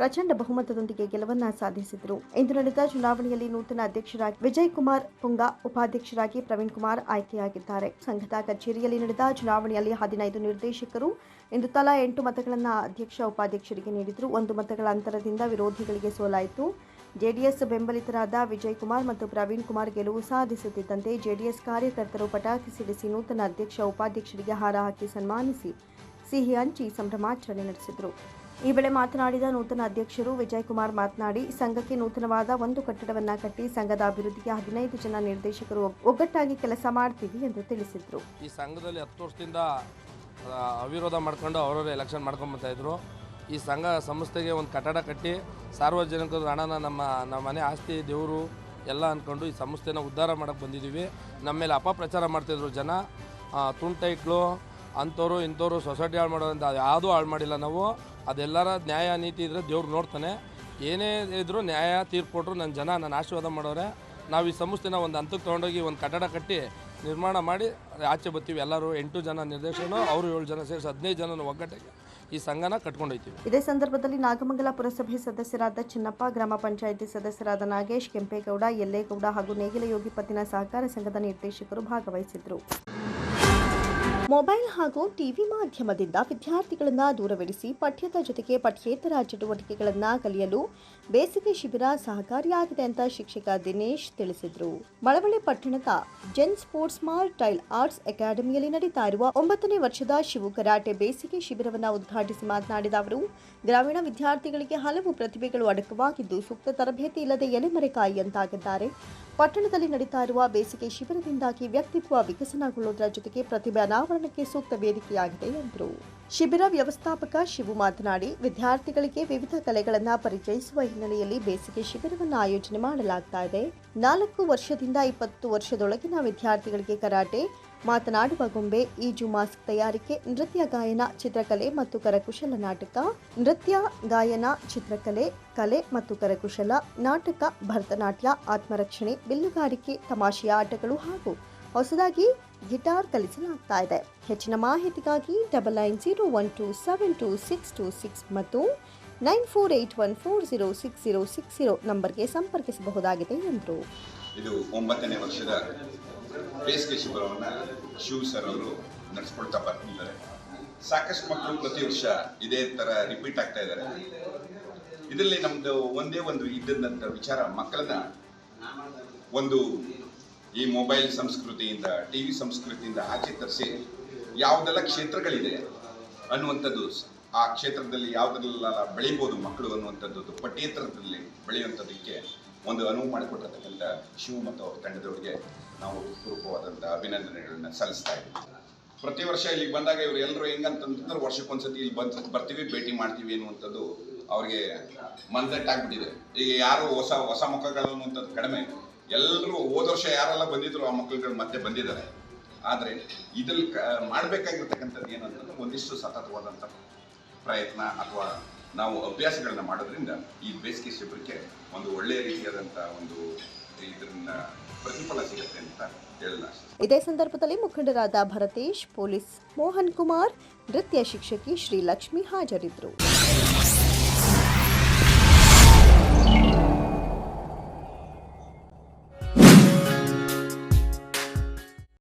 Speaker 1: ಪ್ರಚಂಡ ಬಹುಮತದೊಂದಿಗೆ ಗೆಲುವನ್ನು ಸಾಧಿಸಿದರು. ಇಂದು ನಡೆದ ಚುನಾವಣೆಯಲ್ಲಿ ನೂತನ ಅಧ್ಯಕ್ಷರಾಗಿ ವಿಜಯ್ ಕುಮಾರ್ ಪುಂಗ, ಉಪಾಧ್ಯಕ್ಷರಾಗಿ ಪ್ರವೀಣ್ ಕುಮಾರ್ ಆಯ್ಕೆಯಾಗಿದ್ದಾರೆ. ಸಂಘದ ಕಚೇರಿಯಲ್ಲಿ ನಡೆದ ಚುನಾವಣೆಯಲ್ಲಿ ಹದಿನೈದು ನಿರ್ದೇಶಕರು, ಇಂದು ತಲಾ ಎಂಟು ಮತಗಳನ್ನು ಅಧ್ಯಕ್ಷ, ಉಪಾಧ್ಯಕ್ಷರಿಗೆ ನೀಡಿದರು. ಒಂದು ಮತಗಳ ಅಂತರದಿಂದ ವಿರೋಧಿಗಳಿಗೆ ಸೋಲಾಯಿತು. ಜೆಡಿಎಸ್ ಬೆಂಬಲಿತರಾದ ವಿಜಯ್ ಕುಮಾರ್ ಮತ್ತು ಪ್ರವೀಣ್ ಕುಮಾರ್ ಗೆಲುವು ಸಾಧಿಸುತ್ತಿದ್ದಂತೆ ಜೆಡಿಎಸ್ ಕಾರ್ಯಕರ್ತರು ಪಟಾಕಿ ಸಿಡಿಸಿ ನೂತನ ಅಧ್ಯಕ್ಷ ಉಪಾಧ್ಯಕ್ಷರಿಗೆ ಹಾರ ಹಾಕಿ ಸನ್ಮಾನಿಸಿ ಸಿಹಿ ಹಂಚಿ ಸಂಭ್ರಮಾಚರಣೆ ನಡೆಸಿದರು. ಈ ವೇಳೆ ಮಾತನಾಡಿದ ನೂತನ ಅಧ್ಯಕ್ಷರು ವಿಜಯ್ ಕುಮಾರ್ ಮಾತನಾಡಿ, ಸಂಘಕ್ಕೆ ನೂತನವಾದ ಒಂದು ಕಟ್ಟಡವನ್ನು ಕಟ್ಟಿ ಸಂಘದ ಅಭಿವೃದ್ಧಿಗೆ ಹದಿನೈದು ಜನ ನಿರ್ದೇಶಕರು ಒಗ್ಗಟ್ಟಾಗಿ ಕೆಲಸ ಮಾಡ್ತೀವಿ ಎಂದು ತಿಳಿಸಿದರು.
Speaker 9: ಈ ಸಂಘದಲ್ಲಿ ಹತ್ತು ವರ್ಷದಿಂದ ಅವಿರೋಧ ಮಾಡ್ಕೊಂಡು ಅವರವರೇ ಎಲೆಕ್ಷನ್ ಮಾಡ್ಕೊಂಬತ್ತಾ ಇದ್ರು ಈ ಸಂಘ ಸಂಸ್ಥೆಗೆ ಒಂದು ಕಟ್ಟಡ ಕಟ್ಟಿ ಸಾರ್ವಜನಿಕರ ಹಣನ ನಮ್ಮ ನಮ್ಮ ಮನೆ ಆಸ್ತಿ, ದೇವರು ಎಲ್ಲ ಅಂದ್ಕೊಂಡು ಈ ಸಂಸ್ಥೆನ ಉದ್ಧಾರ ಮಾಡೋಕ್ಕೆ ಬಂದಿದ್ದೀವಿ ನಮ್ಮ ಮೇಲೆ ಅಪಪ್ರಚಾರ ಮಾಡ್ತಿದ್ರು ಜನ. ತುಂಟೈಟ್ಲು ಅಂಥವ್ರು, ಇಂಥವ್ರು ಸೊಸೈಟಿ ಹಾಳು ಮಾಡೋದಂತ ಯಾವುದೂ ಹಾಳು ಮಾಡಿಲ್ಲ ನಾವು. ಅದೆಲ್ಲರ ನ್ಯಾಯ ನೀತಿ ಇದ್ದರೆ ದೇವ್ರು ನೋಡ್ತಾನೆ. ಏನೇ ಇದ್ದರೂ ನ್ಯಾಯ ತೀರ್ಪು ನನ್ನ ಜನ ನನ್ನ ಆಶೀರ್ವಾದ ಮಾಡೋರೆ. ನಾವು ಈ ಸಂಸ್ಥೆನ ಒಂದು ಹಂತಕ್ಕೆ ತೊಗೊಂಡೋಗಿ ಒಂದು ಕಟ್ಟಡ ಕಟ್ಟಿ ನಿರ್ಮಾಣ ಮಾಡಿ ಆಚೆ ಬರ್ತೀವಿ ಎಲ್ಲರೂ. ಎಂಟು ಜನ ನಿರ್ದೇಶನ ಅವರು ಏಳು ಜನ ಸೇರಿಸಿ ಹದಿನೈದು ಜನ ಒಗ್ಗಟ್ಟಿಗೆ. ಈ ಸಂಘನ ಕಟ್ಕೊಂಡೋಯ್ತೀವಿ
Speaker 1: ಇದೇ ಸಂದರ್ಭದಲ್ಲಿ ನಾಗಮಂಗಲ ಪುರಸಭೆ ಸದಸ್ಯರಾದ ಚಿನ್ನಪ್ಪ, ಗ್ರಾಮ ಪಂಚಾಯಿತಿ ಸದಸ್ಯರಾದ ನಾಗೇಶ್, ಕೆಂಪೇಗೌಡ, ಯಲ್ಲೇಗೌಡ ಹಾಗೂ ನೇಗಿಲ ಯೋಗಿ ಪತ್ತಿನ ಸಹಕಾರ ಸಂಘದ ನಿರ್ದೇಶಕರು ಭಾಗವಹಿಸಿದ್ರು. ಮೊಬೈಲ್ ಹಾಗೂ ಟಿವಿ ಮಾಧ್ಯಮದಿಂದ ವಿದ್ಯಾರ್ಥಿಗಳನ್ನು ದೂರವಿರಿಸಿ ಪಠ್ಯದ ಜೊತೆಗೆ ಪಠ್ಯೇತರ ಚಟುವಟಿಕೆಗಳನ್ನು ಕಲಿಯಲು ಬೇಸಿಗೆ ಶಿಬಿರ ಸಹಕಾರಿಯಾಗಿದೆ ಅಂತ ಶಿಕ್ಷಕ ದಿನೇಶ್ ತಿಳಿಸಿದರು. ಮಳವಳ್ಳಿ ಪಟ್ಟಣದ Zen sports martial arts ಅಕಾಡೆಮಿಯಲ್ಲಿ ನಡೀತಾ ಇರುವ ಒಂಬತ್ತನೇ ವರ್ಷದ ಶಿವು ಕರಾಟೆ ಬೇಸಿಗೆ ಶಿಬಿರವನ್ನು ಉದ್ಘಾಟಿಸಿ ಮಾತನಾಡಿದ ಅವರು, ಗ್ರಾಮೀಣ ವಿದ್ಯಾರ್ಥಿಗಳಿಗೆ ಹಲವು ಪ್ರತಿಭೆಗಳು ಅಡಕವಾಗಿದ್ದು ಸೂಕ್ತ ತರಬೇತಿ ಇಲ್ಲದೆ ಎಲೆಮರೆಕಾಯಿಯಂತಾಗಿದ್ದಾರೆ ಪಟ್ಟಣದಲ್ಲಿ ನಡೀತಾ ಇರುವ ಬೇಸಿಗೆ ಶಿಬಿರದಿಂದಾಗಿ ವ್ಯಕ್ತಿತ್ವ ವಿಕಸನಗೊಳ್ಳುವುದರ ಜೊತೆಗೆ ಪ್ರತಿಭೆ ಅನಾವರಣಕ್ಕೆ ಸೂಕ್ತ ವೇದಿಕೆಯಾಗಿದೆ ಎಂದರು. ಶಿಬಿರ ವ್ಯವಸ್ಥಾಪಕ ಶಿವು ಮಾತನಾಡಿ, ವಿದ್ಯಾರ್ಥಿಗಳಿಗೆ ವಿವಿಧ ಕಲೆಗಳನ್ನು ಪರಿಚಯಿಸುವ ಹಿನ್ನೆಲೆಯಲ್ಲಿ ಬೇಸಿಗೆ ಶಿಬಿರವನ್ನು ಆಯೋಜನೆ ಮಾಡಲಾಗ್ತಾ ಇದೆ. ನಾಲ್ಕು ವರ್ಷದಿಂದ ಇಪ್ಪತ್ತು ವರ್ಷದೊಳಗಿನ ವಿದ್ಯಾರ್ಥಿಗಳಿಗೆ ಕರಾಟೆ, ಮಾತನಾಡುವ ಗೊಂಬೆ, ಈಜು ಮಾಸ್ಕ್ ತಯಾರಿಕೆ, ನೃತ್ಯ ಗಾಯನ, ಚಿತ್ರಕಲೆ ಮತ್ತು ಕರಕುಶಲ ನಾಟಕ, ನೃತ್ಯ ಗಾಯನ, ಚಿತ್ರಕಲೆ, ಕಲೆ ಮತ್ತು ಕರಕುಶಲ, ನಾಟಕ, ಭರತನಾಟ್ಯ, ಆತ್ಮರಕ್ಷಣೆ, ಬಿಲ್ಲುಗಾರಿಕೆ, ತಮಾಷೆಯ ಆಟಗಳು ಹಾಗೂ ಹೊಸದಾಗಿ ಗಿಟಾರ್ ಕಲಿಸಲಾಗ್ತಾ ಇದೆ ಹೆಚ್ಚಿನ ಮಾಹಿತಿಗಾಗಿ double nine zero one two seven two six two six ಮತ್ತು nine four eight one four zero six zero six zero ನಂಬರ್ಗೆ ಸಂಪರ್ಕಿಸಬಹುದಾಗಿದೆ ಎಂದರು.
Speaker 10: ಇದು ಒಂಬತ್ತನೇ ವರ್ಷದ ಬೇಸಿಗೆ ಶಿಬಿರವನ್ನು ಶಿವ್ ಸರ್ ಅವರು ನಡೆಸ್ಕೊಳ್ತಾ ಬರ್ತಿದ್ದಾರೆ ಸಾಕಷ್ಟು ಮಕ್ಕಳು ಪ್ರತಿ ವರ್ಷ ಇದೇ ಥರ ರಿಪೀಟ್ ಆಗ್ತಾ ಇದ್ದಾರೆ. ಇದರಲ್ಲಿ ನಮ್ಮದು ಒಂದೇ ಒಂದು ಇದ್ದಂಥ ವಿಚಾರ ಮಕ್ಕಳನ್ನ ಒಂದು ಈ ಮೊಬೈಲ್ ಸಂಸ್ಕೃತಿಯಿಂದ ಟಿ ವಿ ಸಂಸ್ಕೃತಿಯಿಂದ ಆಚೆ ತರಿಸಿ ಯಾವುದೆಲ್ಲ ಕ್ಷೇತ್ರಗಳಿದೆ ಅನ್ನುವಂಥದ್ದು ಆ ಕ್ಷೇತ್ರದಲ್ಲಿ ಯಾವುದೆಲ್ಲ ಬೆಳಿಬೋದು ಮಕ್ಕಳು ಅನ್ನುವಂಥದ್ದು, ಪಠ್ಯೇತರದಲ್ಲಿ ಬೆಳೆಯುವಂಥದ್ದಕ್ಕೆ ಒಂದು ಅನುವು ಮಾಡಿಕೊಟ್ಟಿರ್ತಕ್ಕಂಥ ಶಿವ ಮತ್ತು ಅವ್ರ ತಂಡದವರಿಗೆ ನಾವು ಪೂರ್ವಕವಾದಂಥ ಅಭಿನಂದನೆಗಳನ್ನ ಸಲ್ಲಿಸ್ತಾ ಇದ್ದೀವಿ. ಪ್ರತಿ ವರ್ಷ ಇಲ್ಲಿಗೆ ಬಂದಾಗ ಇವರು ಎಲ್ಲರೂ ಹೆಂಗಂತಂದ್ರೆ ವರ್ಷಕ್ಕೊಂದ್ಸತಿ ಇಲ್ಲಿ ಬಂದು ಬರ್ತೀವಿ, ಭೇಟಿ ಮಾಡ್ತೀವಿ ಅನ್ನುವಂಥದ್ದು ಅವ್ರಿಗೆ ಮನದಟ್ಟಾಗ್ಬಿಟ್ಟಿದೆ. ಈಗ ಯಾರು ಹೊಸ ಹೊಸ ಮುಖಗಳು ಅನ್ನುವಂಥದ್ದು ಕಡಿಮೆ. ಎಲ್ಲರೂ ಹೋದ ವರ್ಷ ಯಾರೆಲ್ಲ ಬಂದಿದ್ರು ಆ ಮಕ್ಕಳುಗಳು ಮತ್ತೆ ಬಂದಿದ್ದಾರೆ. ಆದರೆ ಇದ್ರಲ್ಲಿ ಮಾಡಬೇಕಾಗಿರ್ತಕ್ಕಂಥದ್ದು ಏನು ಅಂತಂದ್ರೆ ಒಂದಿಷ್ಟು ಸತತವಾದಂಥ ಪ್ರಯತ್ನ ಅಥವಾ ನಾವು ಅಭ್ಯಾಸಗಳನ್ನ ಮಾಡೋದ್ರಿಂದ ಈ ಬೇಸಿಗೆ ಶಿಬಿರಕ್ಕೆ ಒಂದು ಒಳ್ಳೆಯ ರೀತಿಯಾದಂಥ ಒಂದು ಇದರಿಂದ ಪ್ರತಿಫಲ ಸಿಗುತ್ತೆ ಅಂತ
Speaker 1: ಇದೇ ಸಂದರ್ಭದಲ್ಲಿ ಮುಖಂಡರಾದ ಭರತೇಶ್, ಪೊಲೀಸ್ ಮೋಹನ್ ಕುಮಾರ್, ನೃತ್ಯ ಶಿಕ್ಷಕಿ ಶ್ರೀಲಕ್ಷ್ಮಿ ಹಾಜರಿದ್ದರು.